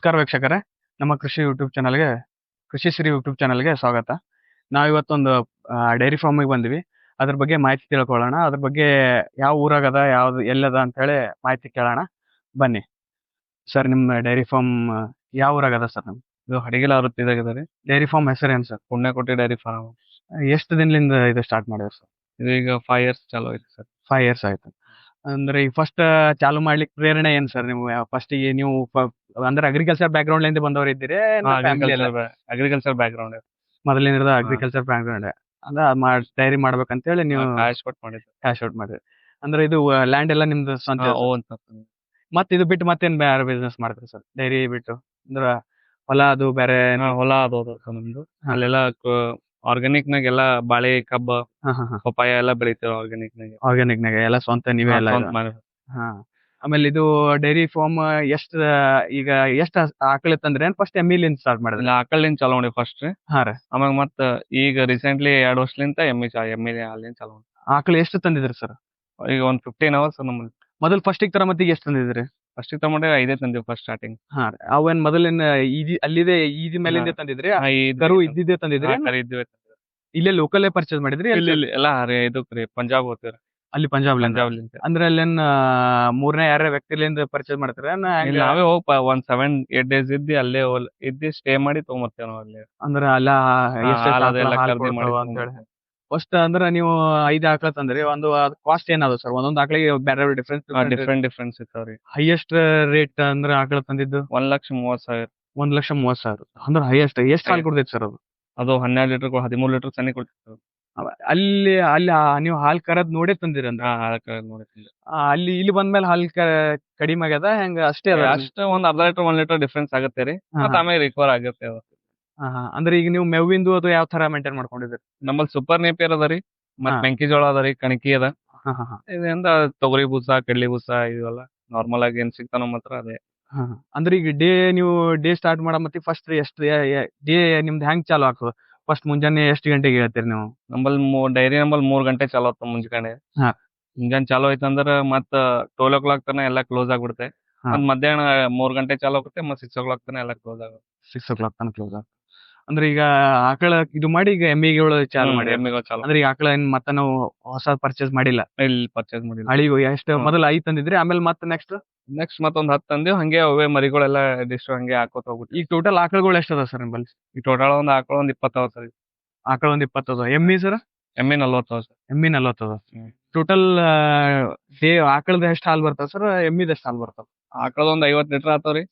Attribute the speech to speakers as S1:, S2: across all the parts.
S1: ನಮಸ್ಕಾರ ವೀಕ್ಷಕರೇ. ನಮ್ಮ ಕೃಷಿ ಯೂಟ್ಯೂಬ್ ಚಾನಲ್ಗೆ ಕೃಷಿ ಸಿರಿ ಯೂಟ್ಯೂಬ್ ಚಾನಲ್ಗೆ ಸ್ವಾಗತ. ನಾವು ಇವತ್ತೊಂದು ಡೈರಿ ಫಾರ್ಮಿಗೆ ಬಂದ್ವಿ. ಅದ್ರ ಬಗ್ಗೆ ಮಾಹಿತಿ ತಿಳ್ಕೊಳ್ಳೋಣ. ಅದ್ರ ಬಗ್ಗೆ ಯಾವ ಊರಾಗದ ಯಾವ್ದು ಎಲ್ಲದ ಅಂತ ಹೇಳಿ ಮಾಹಿತಿ ಕೇಳೋಣ. ಬನ್ನಿ. ಸರ್ ನಿಮ್ಮ ಡೈರಿ ಫಾರ್ಮ್ ಯಾವ ಊರಾಗದ ಸರ್ ನಮ್
S2: ಇದು ಹಡಗಿಲ ವೃತ್ತಿದಾಗಿದೆ ರೀ.
S1: ಡೈರಿ ಫಾರ್ಮ್ ಹೆಸರೇನು ಸರ್?
S2: Punyakoti dairy farm.
S1: ಎಷ್ಟು ದಿನದಿಂದ ಇದು ಸ್ಟಾರ್ಟ್ ಮಾಡಿದ್ರು ಸರ್?
S2: ಇದು ಈಗ ಫೈವ್ ಇಯರ್ಸ್ ಚಾಲೂ ಐತಿ ಸರ್.
S1: ಫೈವ್ ಇಯರ್ಸ್ ಆಯ್ತು. ಅಂದ್ರೆ ಈ ಫಸ್ಟ್ ಚಾಲು ಮಾಡ್ಲಿಕ್ಕೆ ಪ್ರೇರಣೆ ಏನು ಸರ್ ನೀವು ಫಸ್ಟಿಗೆ ನೀವು ಅಂದ್ರೆ ಅಗ್ರಿಕಲ್ಚರ್ ಬ್ಯಾಕ್ ಗ್ರೌಂಡ್ ಇಂದ ಬಂದವರು ಇದ್ದೀರಿ
S2: ಅಗ್ರಿಕಲ್ಚರ್ ಬ್ಯಾಕ್ ಗ್ರೌಂಡ್
S1: ಮೊದಲಿನಿಂದ ಅಗ್ರಿಕಲ್ಚರ್ ಬ್ಯಾಕ್ ಗ್ರೌಂಡ್ ಅಂದ್ರೆ ಡೈರಿ ಮಾಡ್ಬೇಕಂತೇಳಿ ನೀವು
S2: ಕ್ಯಾಶ್ ಔಟ್ ಮಾಡಿದ್ರಿ
S1: ಕ್ಯಾಶ್ ಔಟ್ ಮಾಡಿದ್ರಿ ಅಂದ್ರೆ ಇದು ಲ್ಯಾಂಡ್ ಎಲ್ಲ ನಿಮ್ದು ಸ್ವಂತ. ಮತ್ತೆ ಇದು ಬಿಟ್ಟು ಮತ್ತೇನ್ ಬೇರೆ ಬಿಸ್ನೆಸ್ ಮಾಡ್ತೀರಿ ಸರ್? ಡೈರಿ ಬಿಟ್ಟು? ಅಂದ್ರ ಹೊಲ ಅದು ಬೇರೆ
S2: ಹೊಲ ಅದು ನಮ್ದು. ಅಲ್ಲೆಲ್ಲ ಆರ್ಗಾನಿಕ್ ನಾಗ ಎಲ್ಲ ಬಾಳೆ ಕಬ್ಬ ಪಪ್ಪಾಯ ಎಲ್ಲ ಬೆಳಿತೇವೆ ಆರ್ಗಾನಿಕ್ ನಾಗ.
S1: ಆರ್ಗ್ಯಾನಿಕ್ ನಾಗ ಎಲ್ಲ ಸ್ವಂತ ನೀವೇ ಎಲ್ಲ ಹಾ. ಆಮೇಲೆ ಇದು ಡೈರಿ ಫಾರ್ಮ್ ಎಷ್ಟ್ ಈಗ ಎಷ್ಟ್ ಆಕಳ ಇತ್ತಂದ್ರೆ ಫಸ್ಟ್ ಎಮ್ಮಿಲಿಂದ ಸ್ಟಾರ್ಟ್ ಮಾಡಿದ್ರಿ?
S2: ಆಕಳಿಂದ ಚಾಲೂ ಮಾಡಿ ಫಸ್ಟ್
S1: ಹಾ ರೀ.
S2: ಆಮೇಲೆ ಮತ್ತ ಈಗ ರೀಸೆಂಟ್ಲಿ ಎರಡ್ ವರ್ಷಲಿಂದ ಎಮ್ಮಿ ಚಾ ಎಮ್ಮಿ ಹಾಲಿಂದ ಚಾಲೂ ಮಾಡಿ
S1: ಆಕಳ ಎಷ್ಟು ತಂದಿದ್ರಿ ಸರ್
S2: ಈಗ ಒಂದ್ ಫಿಫ್ಟೀನ್ ಅವರ್ಸ್ ನಮ್ಮಲ್ಲಿ
S1: ಮೊದಲ್ ಫಸ್ಟಿಗೆ ತರ ಮತ್ತಿಗೆ ಎಷ್ಟು ತಂದಿದ್ರಿ?
S2: ಫಸ್ಟ್ ತಗೊಂಡ್ರೆ ಐದೇ ತಂದಿವಿ ಫಸ್ಟ್ ಸ್ಟಾರ್ಟಿಂಗ್
S1: ಹಾ ರೀ. ಅವೇನ್ ಮೊದಲಿನ ಈಜಿ ಅಲ್ಲಿದೆ ಈಜಿ ಮೇಲಿಂದ ತಂದಿದ್ರಿ? ಕರು ಇದ್ದಿದ್ದೆ. ತಂದಿದ್ರಿ?
S2: ಇದ್ದಿವೆ
S1: ಇಲ್ಲೇ ಲೋಕಲ್ ಪರ್ಚೇಸ್ ಮಾಡಿದ್ರಿ?
S2: ಇಲ್ಲಿ ಎಲ್ಲ ರೀ ಪಂಜಾಬ್ ಹೋಗ್ತೀವಿ
S1: ಅಲ್ಲಿ ಪಂಜಾಬ್
S2: ಪಂಜಾಬ್
S1: ಅಂದ್ರೆ ಅಲ್ಲೇನ್ ಮೂರನೇ ಯಾರ ವ್ಯಕ್ತಿಲಿಂದ ಪರ್ಚೇಸ್ ಮಾಡ್ತಾರೆ?
S2: ಇಲ್ಲ ನಾವೇ ಹೋಗ್ ಒಂದ್ ಸೆವೆನ್ ಏಟ್ ಡೇಸ್ ಇದ್ದಿ ಅಲ್ಲೇ ಹೋಲ್- ಇದ್ದಿ ಸ್ಟೇ ಮಾಡಿ ತಗೊಂಬರ್ತೇವೆ ನಾವು ಅಲ್ಲಿ.
S1: ಅಂದ್ರ ಅಲ್ಲ
S2: ಹಾಲ್ ಅದೆಲ್ಲ ಖರೀದಿ ಮಾಡಿ
S1: ಅಂತ ಹೇಳಿ. ಫಸ್ಟ್ ಅಂದ್ರ ನೀವು ಐದ್ ಆಕಳ ತಂದ್ರಿ ಒಂದು ಕಾಸ್ಟ್ ಏನದ ಸರ್ ಒಂದೊಂದ್ ಆಕಳಿಗೆ ಬೇರೆ ಡಿಫ್ರೆನ್ಸ್
S2: ಡಿಫ್ರೆಂಟ್ ಡಿಫ್ರೆನ್ಸ್ ಇರ್ತಾವ್ರಿ
S1: ಹೈಯೆಸ್ಟ್ ರೇಟ್ ಅಂದ್ರ ಆಕಳ ತಂದಿದ್ದು?
S2: ಒಂದ್ ಲಕ್ಷ ಮೂವತ್ ಸಾವಿರ.
S1: ಒಂದ್ ಲಕ್ಷ ಮೂವತ್ ಸಾವಿರ. ಅಂದ್ರ ಹೈಯೆಸ್ಟ್ ಎಷ್ಟ್ ಹಾಲ್ ಕೊಡ್ತೈತಿ ಸರ್ ಅದು?
S2: ಅದು ಹನ್ನೆರಡು ಲೀಟರ್ ಹದಿಮೂರು ಲೀಟರ್ ಸನಿ ಕೊಡ್ತಿತ್ತು
S1: ಅಲ್ಲಿ ಅಲ್ಲಿ ಆ ನೀವು ಹಾಲ್ ಕರದ್ ನೋಡೇ ತಂದಿರ
S2: ಹಾ
S1: ಅಲ್ಲಿ ಇಲ್ಲಿ ಬಂದ್ಮೇಲೆ ಹಾಲ್ ಕ- ಕಡಿಮೆ ಆಗ್ಯದ ಹೆಂಗ ಅಷ್ಟೇ ಅದ
S2: ಅಷ್ಟ ಒಂದ್ ಅರ್ಧ ಲೀಟರ್ ಒಂದ್ ಲೀಟರ್ ಡಿಫ್ರೆನ್ಸ್ ಆಗುತ್ತೆ ರೀ.
S1: ಹಾ,
S2: ಮತ್ತ ಆಮೇಲೆ ರಿಕವರ್ ಆಗುತ್ತೆ ಅದು.
S1: ಹಾ, ಹಾ. ಅಂದ್ರೆ ಈಗ ನೀವು ಮೇವಿಂದು ಅದು ಯಾವ ತರ ಮೇಂಟೈನ್ ಮಾಡ್ಕೊಂಡಿದ್ರಿ
S2: ನಮ್ಮಲ್ಲಿ ಸೂಪರ್ ನೇಪಿಯರ್ ಅದ ರೀ. ಮತ್
S1: ಹಾ.
S2: ಮೆಂಕಿಜೋಳ ಅದ ರೀ ಕಣಕಿ ಅದ.
S1: ಹಾ, ಹಾ, ಹಾ.
S2: ಇದರಿಂದ ತೊಗರಿ ಬೂಸ ಕಡ್ಲಿ ಬೂಸ ಇವೆಲ್ಲ ನಾರ್ಮಲ್ ಆಗಿ ಏನ್ ಸಿಗ್ತಾವ ನಮ್ಮ ಹತ್ರ ಅದೇ.
S1: ಹಾ, ಹಾ. ಅಂದ್ರೆ ಈಗ ಡೇ ನೀವು ಡೇ ಸ್ಟಾರ್ಟ್ ಮಾಡ ಮತ್ತೆ ಫಸ್ಟ್ ಎಷ್ಟು ಡೇ ನಿಮ್ದು ಹೆಂಗ್ ಚಾಲು ಆಗ್ತದ? ಫಸ್ಟ್ ಮುಂಜಾನೆ ಎಷ್ಟು ಗಂಟೆಗೆ ಹೇಳ್ತೀರಿ ನೀವು?
S2: ನಂಬಲ್ ಡೈರಿ ನಂಬಲ್ ಮೂರ್ ಗಂಟೆ ಚಾಲು ಆತ ಮುಂಜಾನೆ.
S1: ಹಾ.
S2: ಮುಂಜಾನೆ ಚಾಲು ಆಯ್ತಂದ್ರ ಮತ್ತ ಟ್ವೆಲ್ ಓ ಕ್ಲಾಕ್ ತನ ಎಲ್ಲ ಕ್ಲೋಸ್ ಆಗ್ಬಿಡುತ್ತೆ.
S1: ಹಾ.
S2: ಮತ್ ಮಧ್ಯಾಹ್ನ ಮೂರ್ ಗಂಟೆ ಚಾಲು ಆಗುತ್ತೆ ಮತ್ತೆ ಸಿಕ್ಸ್ ಓ ಕ್ಲಾಕ್ ತನ ಎಲ್ಲ ಕ್ಲೋಸ್ ಆಗುತ್ತೆ.
S1: ಸಿಕ್ಸ್ ಓ ಕ್ಲಾಕ್ ತನಕ ಕ್ಲೋಸ್ ಆಗುತ್ತೆ. ಅಂದ್ರೆ ಈಗ ಆಕಳ ಇದು ಮಾಡಿ ಈಗ ಎಮ್ಮಿಗಳು ಚಾಲು ಮಾಡಿ
S2: ಎಮ್ಮಿಗಳು ಚಾಲು.
S1: ಅಂದ್ರೆ ಈಗ ಆಕಳ ಏನ್ ಮತ್ತೆ ನಾವು ಹೊಸ ಪರ್ಚೇಸ್ ಮಾಡಿಲ್ಲ?
S2: ಇಲ್ಲಿ ಪರ್ಚೇಸ್ ಮಾಡಿಲ್ಲ.
S1: ಹಳಿಗೂ ಎಷ್ಟು
S2: ಹ್ಮ್.
S1: ಮೊದಲು ಐದ್ ತಂದಿದ್ರಿ ಆಮೇಲೆ ಮತ್ತೆ ನೆಕ್ಸ್ಟ್
S2: ನೆಕ್ಸ್ಟ್ ಮತ್ತೊಂದ್ ಹತ್ತು ತಂದಿವ್ ಹಂಗೆ ಅವೇ ಮರಿಗಳೆಲ್ಲ ಡಿಸ್ಟ್ ಹಂಗೆ ಹಾಕೋತ ಹೋಗ್ಬಿಟ್ಟು
S1: ಈಗ ಟೋಟಲ್ ಆಕಳಗಳು ಎಷ್ಟದ ಸರ್ ನಿಮ್ಮಲ್ಲಿ
S2: ಈ ಟೋಟಲ್ ಒಂದ್ ಆಕಳ ಒಂದ್ ಇಪ್ಪತ್ತಾವ ಸರ್
S1: ಆಕಳ ಒಂದ್ ಇಪ್ಪತ್ತದ. ಎಮ್ಮಿ ಸರ್
S2: ಎಮ್ಮೆ ನಲ್ವತ್ತಾವ ಸರ್
S1: ಎಮ್ಮಿ ನಲ್ವತ್ತದ. ಟೋಟಲ್ ಡೇ ಆಕಳದ ಎಷ್ಟು ಹಾಲ್ ಬರ್ತಾವ ಸರ್ ಎಮ್ಮಿದ ಎಷ್ಟ್ ಹಾಲ್ ಬರ್ತಾವ?
S2: ಆಕಳದ ಒಂದ್ ಐವತ್ ಲೀಟರ್ ಆತಾವ್ರಿ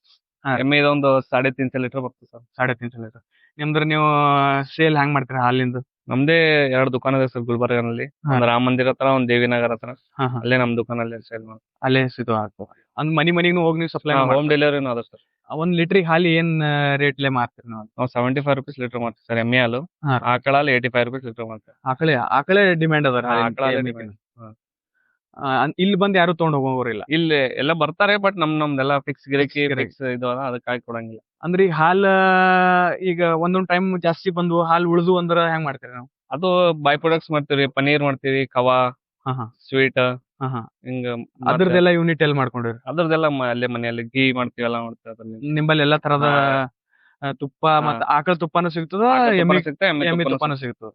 S1: ಹಾ.
S2: ಎಮ್ಮೆ ಒಂದು ಸಾಡೆ ತಿನ್ಸ ಲೀಟರ್ ಬರ್ತದೆ ಸರ್
S1: ಸಾಡೆ ತೀನ್ ಲೀಟರ್. ನಿಮ್ದ್ರ ನೀವು ಸೇಲ್ ಹೆಂಗ್ ಮಾಡ್ತೀರಾ ಹಾಲಿಂದ?
S2: ನಮ್ದೇ ಎರಡ್ ದುಕಾನ್ ಇದೆ ಸರ್ ಗುಲ್ಬರ್ಗಾನಲ್ಲಿ.
S1: ಹಾ.
S2: ಒಂದ್ ರಾಮ ಮಂದಿರ ಹತ್ರ ಒಂದ್ ದೇವಿನಗರ್ ಹತ್ರ.
S1: ಹಾ, ಹಾ.
S2: ಅಲ್ಲೇ ನಮ್ ದುಕಾನಲ್ಲಿ ಸೇಲ್ ಮಾಡ್ತೀವಿ
S1: ಅಲ್ಲೇ ಸಿದ್ಧ ಹಾಕ್ತಾರೆ ಅಂದ್ ಮನಿ ಮನಿಗೂ ಹೋಗಿ ನೀವು ಸಪ್ಲೈ
S2: ಹೋಮ್ ಡೆಲಿವರಿನೂ ಅದ ಸರ್.
S1: ಒಂದ್ ಲೀಟ್ರಿಗೆ ಹಾಲಿ ಏನ್ ರೇಟ್ಲೆ ಮಾರ್ತೀರಿ ನಾವು?
S2: ನಾವು ಸೆವೆಂಟಿ ಫೈವ್ ರುಪೀಸ್ ಲೀಟರ್ ಮಾಡ್ತೀವಿ ಸರ್ ಎಮ್ಮೆ ಹಾಲು.
S1: ಹಾ.
S2: ಆಕಳ ಹಾಲು ಏಯ್ಟಿ ಫೈವ್ ರುಪೀಸ್ ಲೀಟರ್ ಮಾಡ್ತೀವಿ
S1: ಆಕಳೆ ಆಕಳೆ ಡಿಮ್ಯಾಂಡ್ ಅದ
S2: ಆಕಳ ಡಿಮ್ಯಾಂಡ್ demand.
S1: ಇಲ್ಲಿ ಬಂದ್ ಯಾರು ತಗೊಂಡ್ ಹೋಗೋರಿಲ್ಲ.
S2: ಇಲ್ಲಿ ಎಲ್ಲ ಬರ್ತಾರೆ ಬಟ್ ನಮ್ ನಮ್ದೆಲ್ಲ ಫಿಕ್ಸ್ ಗಿರಕಿ ಫಿಕ್ಸ್ ಇದು ಅದ ಅದಕ್ಕಾಗಿ ಕೊಡಂಗಿಲ್ಲ.
S1: ಅಂದ್ರೆ ಈಗ ಹಾಲ್ ಈಗ ಒಂದೊಂದ್ ಟೈಮ್ ಜಾಸ್ತಿ ಬಂದು ಹಾಲ್ ಉಳಿದು ಅಂದ್ರ ಹೆಂಗ್ ಮಾಡ್ತೀರಿ ನಾವು?
S2: ಅದು ಬೈ ಪ್ರಾಡಕ್ಟ್ಸ್ ಮಾಡ್ತೀವಿ ಪನೀರ್ ಮಾಡ್ತೀವಿ ಕವಾ. ಸ್ವೀಟ್
S1: ಹಾ, ಹಾ.
S2: ಹಿಂಗ
S1: ಅದ್ರದ್ದೆಲ್ಲ ಯೂನಿಟ್ ಎಲ್ಲಿ ಮಾಡ್ಕೊಂಡಿರಿ?
S2: ಅದ್ರದ್ದೆಲ್ಲ ಅಲ್ಲೇ ಮನೆಯಲ್ಲಿ ಗೀ ಮಾಡ್ತೀವಿ ಎಲ್ಲ ಮಾಡ್ತೀವಿ
S1: ನಿಂಬಲ್ಲಿ ಎಲ್ಲಾ ತರದ ತುಪ್ಪ ಮತ್ತ ಆಕಳ ತುಪ್ಪನೂ ಸಿಗ್ತದ ಎಮ್ಮಿ
S2: ತುಪ್ಪನೂ ಸಿಗ್ತದೆ,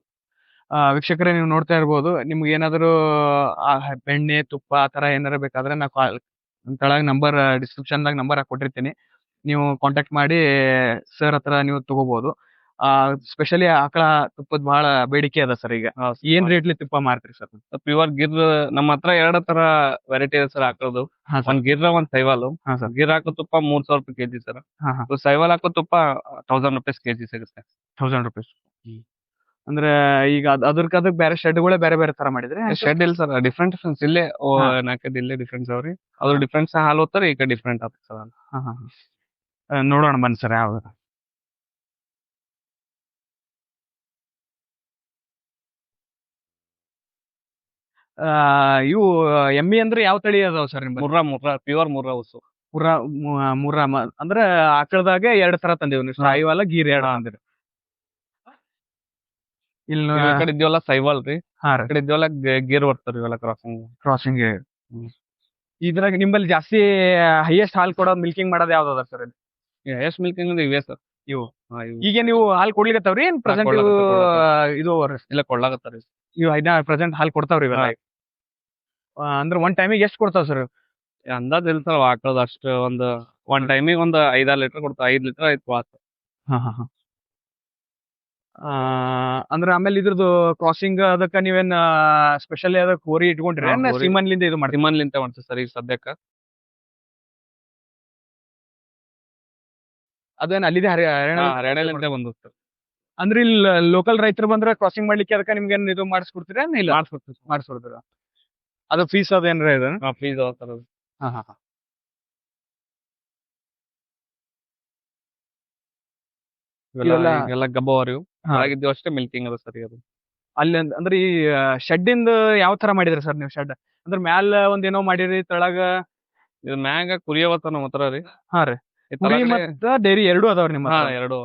S1: ವೀಕ್ಷಕರೇ ನೀವು ನೋಡ್ತಾ ಇರ್ಬೋದು. ನಿಮ್ಗೆ ಏನಾದರೂ ಬೆಣ್ಣೆ ತುಪ್ಪ ಆ ತರ ಏನಾರ ಬೇಕಾದ್ರೆ ನಾವು ಕಾಲ್ ತಳಗ್ ನಂಬರ್ ಡಿಸ್ಕ್ರಿಪ್ಷನ್ ದಾಗ ನಂಬರ್ ಕೊಟ್ಟಿರ್ತೀನಿ ನೀವು ಕಾಂಟ್ಯಾಕ್ಟ್ ಮಾಡಿ ಸರ್ ಹತ್ರ ನೀವು ತಗೋಬಹುದು ಆ ಸ್ಪೆಷಲಿ ಆಕಳ ತುಪ್ಪದ ಬಹಳ ಬೇಡಿಕೆ ಅದ ಸರ್ ಈಗ. ಏನ್ ರೇಟ್ಲಿ ತುಪ್ಪ ಮಾರ್ತೀರಿ ಸರ್?
S2: ಪ್ಯೂರ್ ಗಿರ್ ನಮ್ಮ ಹತ್ರ ಎರಡ ತರ ವೆರೈಟಿ ಇದೆ ಸರ್
S1: ಆಕಳದು.
S2: ಒಂದ್ ಗಿರ್ ಒಂದ್ ಸೈವಾಲ್.
S1: ಹಾ ಸರ್.
S2: ಗಿರ್ ಹಾಕೋ ತುಪ್ಪ ಮೂರ್ ಸಾವಿರ ರೂಪಾಯಿ ಕೆಜಿ ಸರ್. ಸೈವಾಲ್ ಹಾಕೋ ತುಪ್ಪ ತೌಸಂಡ್ ರುಪೀಸ್ ಕೆಜಿ ಸಿಗುತ್ತೆ.
S1: ತೌಸಂಡ್ ರುಪೀಸ್ ಅಂದ್ರೆ ಈಗ ಅದಕ್ಕೆ ಅದಕ್ಕೆ ಬೇರೆ ಶೆಡ್ ಶೆಡ್ಗಳೇ ಬೇರೆ ಬೇರೆ ತರ ಮಾಡಿದ್ರೆ
S2: ಶೆಡ್ ಇಲ್ಲ ಸರ್ ಡಿಫ್ರೆಂಟ್ ಡಿಫ್ರೆನ್ಸ್ ಇಲ್ಲೇ. ನಾಲ್ಕೈದು ಇಲ್ಲೇ ಡಿಫ್ರೆನ್ಸ್ ಅವ್ರಿ. ಅದ್ರ ಡಿಫ್ರೆನ್ಸ್ ಹಾಲು ಹೋಗ್ತಾರೆ ಈಗ ಕಡೆ ಡಿಫ್ರೆಂಟ್ ಆಗ್ತದೆ ಸರ್
S1: ನೋಡೋಣ ಬನ್ನಿ ಸರ್ ಯಾವ ಇವು ಎಮ್ಮಿ ಅಂದ್ರೆ ಯಾವ ತಳಿ ಅದಾವ ಸರ್ ನಿಮ್
S2: ಮುರ್ರಾ ಮುರ್ರಾ ಪ್ಯೂರ್ ಮುರ್ರಾ ಹೌಸು
S1: ಮುರ್ರಾ ಮುರ್ರಾ ಅಂದ್ರೆ ಆಕಳದಾಗೆ ಎರಡ್ ತರ ತಂದೇವ್ ನೀವು. ಸಾಯಿವಾಲ ಗೀರ್ ಎರಡ್ ತಂದಿರಿ ಇಲ್ಲಿ
S2: ಈ ಕಡೆ ಇದ್ದೀವಲ್ಲ ಸೈವಾಲ್ ರೀ.
S1: ಹಾ
S2: ಕಡೆ ಇದ್ಯವಲ್ಲ ಗೇರ್ ಬರ್ತಾರ ಇವೆಲ್ಲ ಕ್ರಾಸಿಂಗ್
S1: ಕ್ರಾಸಿಂಗ್. ಇದ್ರಾಗ ನಿಮ್ಮಲ್ಲಿ ಜಾಸ್ತಿ ಹೈಯೆಸ್ಟ್ ಹಾಲ್ ಕೊಡೋ ಮಿಲ್ಕಿಂಗ್ ಮಾಡೋದು ಯಾವ್ದು ಅದ ಸರ್
S2: ಹೈಯೆಸ್ಟ್ ಮಿಲ್ಕಿಂಗ್ ಅಂದ್ರೆ ಇವೇ ಸರ್
S1: ಇವು?
S2: ಹಾ ಇವು.
S1: ಈಗ ನೀವು ಹಾಲ್ ಕೊಡ್ಲಿಕತ್ತಾವ್ರಿ ಏನ್ ಪ್ರೆಸೆಂಟ್
S2: ಕೊಡ್ಲಾಕತ್ತಾವ್,
S1: ಇದು
S2: ಇಲ್ಲ ಕೊಡ್ಲಾಕತ್ತಾರ
S1: ಇವು ಐದನೇ ಪ್ರೆಸೆಂಟ್ ಹಾಲ್ ಕೊಡ್ತಾವ್ರಿ ಇವೆಲ್ಲ. ಆ, ಅಂದ್ರೆ ಒನ್ ಟೈಮಿಗೆ ಎಷ್ಟು ಕೊಡ್ತಾವ್ ಸರ್
S2: ಅಂದಾಜ್ ಇಲ್ಲ ಸರ್ ಆಕಳದ ಅಷ್ಟ ಒಂದ್ ಒಂದ್ ಟೈಮಿಗೆ ಒಂದ್ ಐದಾರು ಲೀಟರ್ ಕೊಡ್ತಾವ ಐದ್ ಲೀಟರ್
S1: ಹಾ ಹಾ. ಅಂದ್ರೆ ಆಮೇಲೆ ಇದ್ರದ್ದು ಕ್ರಾಸಿಂಗ್ ಅದಕ್ಕ ನೀವೇನ್ ಸ್ಪೆಷಲಿ ಅದಕ್ಕೆ ಕೋರಿ ಇಟ್ಕೊಂಡ್ರಿ?
S2: ಹಾ, ಹೋರಿ.
S1: ಸಿಮನ್ಲಿಂದ ಇದು ಮಾಡ್ತೀವಿ
S2: ತಿಮ್ಮನ್ಲಿಂತ ಮಾಡ್ತೀವಿ ಸರ್ ಈಗ ಸದ್ಯಕ್ಕ.
S1: ಅದೇನ್ ಅಲ್ಲಿದೆ ಹರಿ- ಹರಿಯಾಣ
S2: ಹರಿಯಾಣಲಿಂದ ಬಂದು ಸರ್
S1: ಅಂದ್ರೆ ಇಲ್ಲಿ ಲೋಕಲ್ ರೈತರು ಬಂದ್ರೆ ಕ್ರಾಸಿಂಗ್ ಮಾಡ್ಲಿಕ್ಕೆ ಅದಕ್ಕೆ ನಿಮ್ಗೆ ಏನ್ ಇದು ಮಾಡಿಸ್ಕೊಡ್ತೀರಾ ಇಲ್ಲ?
S2: ಮಾಡಿಸ್ಕೊಡ್ತೀವಿ
S1: ಮಾಡಿಸ್ಕೊಡ್ತೀರಾ? ಅದು ಫೀಸ್ ಅದೇನ್ರ ಇದು?
S2: ಫೀಸ್ ಅದ ಸರ್
S1: ಹಾ ಹಾ ಹಾ.
S2: ಇವೆಲ್ಲ. ಒಳಗಿದ್ದೀವಿ ಅಷ್ಟೇ ಮಿಲ್ಕಿಂಗ್ ಅದ ಸರ್ ಅದು.
S1: ಅಲ್ಲಿ ಅಂದ್- ಅಂದ್ರೆ ಈ ಶೆಡ್ ಇಂದ ಯಾವ ತರ ಮಾಡಿದ್ರಿ ಸರ್ ನೀವು ಶೆಡ್? ಅಂದ್ರೆ ಮ್ಯಾಲ ಒಂದ್ ಏನೋ ಮಾಡಿರಿ ತಳಗ?
S2: ಇದು ಮ್ಯಾಗ ಕುರಿಯವತ್ತ ನಮ್ಮ ಹತ್ರ ರೀ.
S1: ಹಾ ರೀ.
S2: ಈ
S1: ಕುರಿ
S2: ತಳಗಡೆ-
S1: ಮತ್ತ ಡೈರಿ ಎರಡು ಅದಾವ್ರಿ ನಿಮ್ಮ
S2: ಹಾ
S1: ಹತ್ರ?
S2: ಎರಡು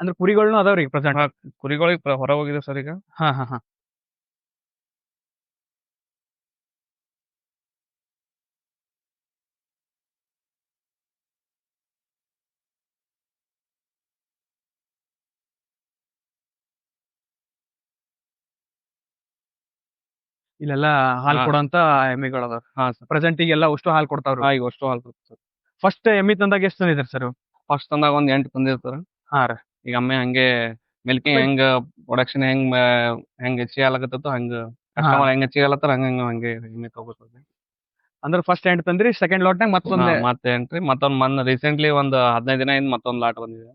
S1: ಅಂದ್ರೆ ಕುರಿಗಳ್ನು ಅದಾವ್ರಿ ಪ್ರೆಸೆಂಟ್.
S2: ಕುರಿಗಳಿಗೆ ಹೊರ ಹೋಗಿದೆ ಸರ್ ಈಗ.
S1: ಹಾ ಹಾ ಹಾ. ಇಲ್ಲೆಲ್ಲ ಹಾಲ್
S2: ಹಾ.
S1: ಕೊಡೋಂತ ಎಮ್ಮಿಗಳು ಅದಾವ.
S2: ಹಾ ಸರ್.
S1: ಪ್ರೆಸೆಂಟ್ ಈಗೆಲ್ಲ ಅಷ್ಟು ಹಾಲ್ ಕೊಡ್ತಾವ್ರಿ.
S2: ಹಾ ಈಗ ಅಷ್ಟು ಹಾಲು ಕೊಡ್ತಾರೆ
S1: ಫಸ್ಟ್ ಎಮ್ಮಿ ತಂದಾಗ ಎಷ್ಟು ತಂದಿದ್ರಿ ಸರ್?
S2: ಫಸ್ಟ್ ತಂದಾಗ ಒಂದ್ ಎಂಟು ತಂದಿರ್ತಾರ
S1: ಹಾ ರೀ.
S2: ಈಗ ಅಮ್ಮೆ ಹಂಗೆ ಮಿಲ್ಕಿಂಗ್ ಹೆಂಗ್ ಪ್ರೊಡಕ್ಷನ್ ಹೆಂಗ್ ಹೆಂಗ ಹೆಂಗ್ ಹೆಚ್ಚಿಗೆ ಆಗತ್ತೋ ಹಂಗ ಕಸ್ಟಮರ್ ಹೆಂಗ್ ಹೆಚ್ಚಿಗೆ ಆಗತ್ತಾರ ಹಂಗ ಹಂಗ ಹಂಗೆ ಎಮ್ಮೆ ತಗೋಬೇಕು
S1: ಅಂದ್ರೆ ಫಸ್ಟ್ ಎಂಟ್ ತಂದ್ರಿ ಸೆಕೆಂಡ್ ಲಾಟ್ನಾಗ ಮತ್ತೊಂದ್
S2: ಮತ್ತೆ ಎಂಟ್ರಿ. ಮತ್ತೊಂದ್ ಮೊನ್ನೆ ರೀಸೆಂಟ್ಲಿ ಒಂದ್ ಹದಿನೈದು ದಿನ ಹಿಂದ್ ಮತ್ತೊಂದ್ ಲಾಟ್ ಬಂದಿದೆ.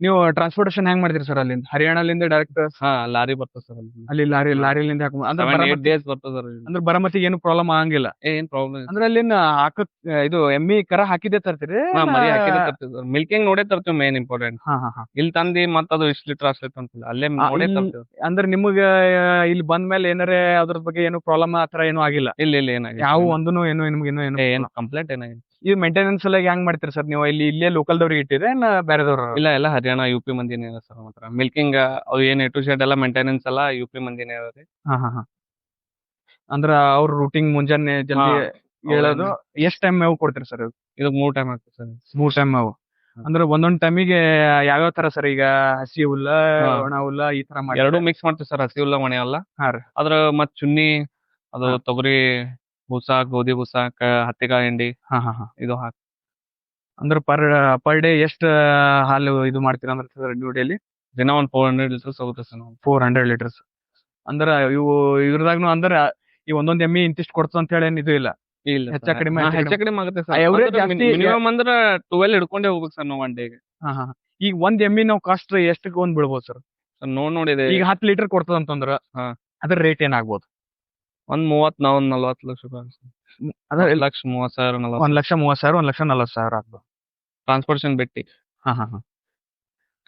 S1: ನೀವು ಟ್ರಾನ್ಸ್ಪೋರ್ಟೇಶನ್ ಹೆಂಗ್ ಮಾಡ್ತೀರಿ ಸರ್ ಅಲ್ಲಿಂದ? ಹರಿಯಾಣದಿಂದ ಡೈರೆಕ್ಟ್
S2: ಹಾ ಲಾರಿ ಬರ್ತದೆ ಸರ್
S1: ಅಲ್ಲಿ ಲಾರಿ ಲಾರಿಲಿಂದ ಅಂದ್ರೆ ಬರಮತಿ
S2: ಡೇಸ್ ಬರ್ತದೆ ಸರ್
S1: ಅಂದ್ರೆ ಬರಮತಿಗೆ ಏನು ಪ್ರಾಬ್ಲಮ್ ಆಗಂಗಿಲ್ಲ?
S2: ಏನ್ ಪ್ರಾಬ್ಲಮ್
S1: ಅಂದ್ರೆ ಅಲ್ಲಿನ ಹಾಕ ಇದು ಎಮ್ಮಿ ಕರ ಹಾಕಿದ್ದೆ ತರ್ತೀರಿ?
S2: ಹಾ ಮರಿ
S1: ಏನ-
S2: ಹಾಕಿದ್ರೆ ತರ್ತೀವಿ ಸರ್ ಮಿಲ್ಕಿಂಗ್ ನೋಡೇ ತರ್ತೀವಿ ಮೇನ್ ಇಂಪಾರ್ಟೆಂಟ್
S1: ಹಾ ಹಾ ಹಾ.
S2: ಇಲ್ಲಿ ತಂದಿ ಮತ್ತ ಅದು ಇಷ್ಟು ಲೀಟರ್ ಆಸ್ಲಿ ಅಂತಿಲ್ಲ ಅಲ್ಲೇ ನೋಡೇ
S1: ಇಲ್ಲಿ-
S2: ತರ್ತೀವಿ
S1: ಅಂದ್ರೆ ನಿಮಗೆ ಇಲ್ಲಿ ಬಂದ ಮೇಲೆ ಏನಾರೇ ಅದ್ರ ಬಗ್ಗೆ ಏನು ಪ್ರಾಬ್ಲಮ್ ಆತರ ಏನು ಆಗಿಲ್ಲ?
S2: ಇಲ್ಲ ಇಲ್ಲ ಏನಾಗಿಲ್ಲ.
S1: ಯಾವ ಒಂದನು ಏನು ನಿಮ್ಗೆ ಏನು ಏನು
S2: ಏನ್ ಕಂಪ್ಲೇಂಟ್ ಏನಾಗಿಲ್ಲ.
S1: ಈ ಮೇಂಟೆನೆನ್ಸ್ ಎಲ್ಲ ಹೆಂಗ್ ಮಾಡ್ತೀರಿ ಸರ್ ನೀವು? ಇಲ್ಲಿ ಇಲ್ಲೇ ಲೋಕಲ್ದವ್ರಿಗೆ ಇಟ್ಟಿದ್ರೆ ಇಲ್ಲ ಬೇರೆದವ್ರು
S2: ಇಲ್ಲ ಎಲ್ಲ ಹರಿಯಾಣ ಯು ಪಿ ಮಂದಿನೇ ಇದೆ ಸರ್ ಮಾತ್ರ. ಮಿಲ್ಕಿಂಗ್ ಅವು ಏನ್ ಟು ಶೆಡ್ ಎಲ್ಲ ಮೇಂಟೆನೆನ್ಸ್ ಎಲ್ಲ ಯು ಪಿ ಮಂದಿನೇ
S1: ಹಾ ಹಾ ಹಾ. ಅಂದ್ರ ಅವ್ರ ರೂಟಿಂಗ್ ಮುಂಜಾನೆ ಜಲ್ದಿ ಹೇಳೋದು ಎಷ್ಟ್ ಟೈಮ್ ಮೇವು ಕೊಡ್ತೀರಿ ಸರ್
S2: ಇದು ಮೂರ್ ಟೈಮ್ ಆಗ್ತದೆ ಸರ್.
S1: ಮೂರ್ ಟೈಮ್ ಮೇವು. ಅಂದ್ರೆ ಒಂದೊಂದ್ ಟೈಮಿಗೆ ಯಾವ್ಯಾವ ತರ ಸರ್ ಈಗ ಹಸಿ ಹುಲ್ಲ. ಒಣ ಹುಲ್ಲ ಈ ತರ ಮಾಡಿ
S2: ಎರಡು ಮಿಕ್ಸ್ ಮಾಡ್ತೀವಿ ಸರ್ ಹಸಿ ಹುಲ್ಲ ಒಣ ಎಲ್ಲ
S1: ಹಾ ರೀ.
S2: ಅದ್ರ ಮತ್ ಚುನ್ನಿ ಅದು ತೊಗರಿ ಬೂಸ ಗೋಧಿ ಬೂಸ ಹತ್ತಿಕಾಯಿ ಹಿಂಡಿ
S1: ಹಾ ಹಾ ಹಾ.
S2: ಇದು ಹಾಕಿ.
S1: ಅಂದ್ರೆ ಪರ್ ಪರ್ ಡೇ ಎಷ್ಟ್ ಹಾಲು ಇದು ಮಾಡ್ತೀರಾ ಅಂದ್ರೆ ಸರ್ ಡ್ಯೂಟಿಯಲ್ಲಿ?
S2: ದಿನ ಒಂದ್ ಫೋರ್ ಹಂಡ್ರೆಡ್ ಲೀಟರ್ಸ್ ಹೋಗುತ್ತೆ ಸರ್ ನಾವು
S1: ಫೋರ್ ಹಂಡ್ರೆಡ್ ಲೀಟರ್ಸ್ ಅಂದ್ರ ಇವು ಇದ್ರದಾಗ್ನು ಅಂದ್ರ ಈ ಒಂದೊಂದ್ ಎಮ್ಮಿ ಇಂತಿಷ್ಟು ಕೊಡ್ತು ಅಂತ ಹೇಳಿ ಏನ್ ಇದು ಇಲ್ಲ.
S2: ಇಲ್ಲ
S1: ಹೆಚ್ಚ ಕಡಿಮೆ, ಹೆಚ್ಚ
S2: ಕಡಿಮೆ ಆಗುತ್ತೆ ಸರ್. ಮಿನಿಮಮ್ ಅಂದ್ರ ಟ್ವೆಲ್ ಹಿಡ್ಕೊಂಡೇ ಹೋಗ್ಬೇಕು ಸರ್ ನಾವು ಒನ್ ಡೇಗೆ
S1: ಹಾ ಹಾ ಈಗ ಒಂದ್ ಎಮ್ಮಿ ನಾವು ಕಾಸ್ಟ್ ಎಷ್ಟಕ್ಕೆ ಒಂದ್ ಬಿಡ್ಬೋದು ಸರ್?
S2: ಸರ್ ನೋಡ್ ನೋಡಿದೆ.
S1: ಈಗ ಹತ್ತು ಲೀಟರ್ ಕೊಡ್ತದ ಅಂತಂದ್ರ
S2: ಹಾ.
S1: ಅದ್ರ ರೇಟ್ ಏನಾಗ್ಬೋದು
S2: ಒಂದ್ ಮೂವತ್ ನಾವ್ ಒಂದ್ ನಲ್ವತ್ತು ಲಕ್ಷ ರೂಪಾಯಿ
S1: ಅದ್ರ
S2: ಒಂದ್ ಲಕ್ಷ ಮೂವತ್ ಸಾವಿರ
S1: ಒಂದ್ ಲಕ್ಷ ಮೂವತ್ ಸಾವಿರ ಒಂದ್ ಲಕ್ಷ ನಲ್ವತ್ ಸಾವಿರ ಆಗ್ಬೋದು.
S2: ಟ್ರಾನ್ಸ್ಪೋರ್ಟೇಷನ್ ಬಿಟ್ಟಿ.
S1: ಹಾ ಹಾ ಹಾ.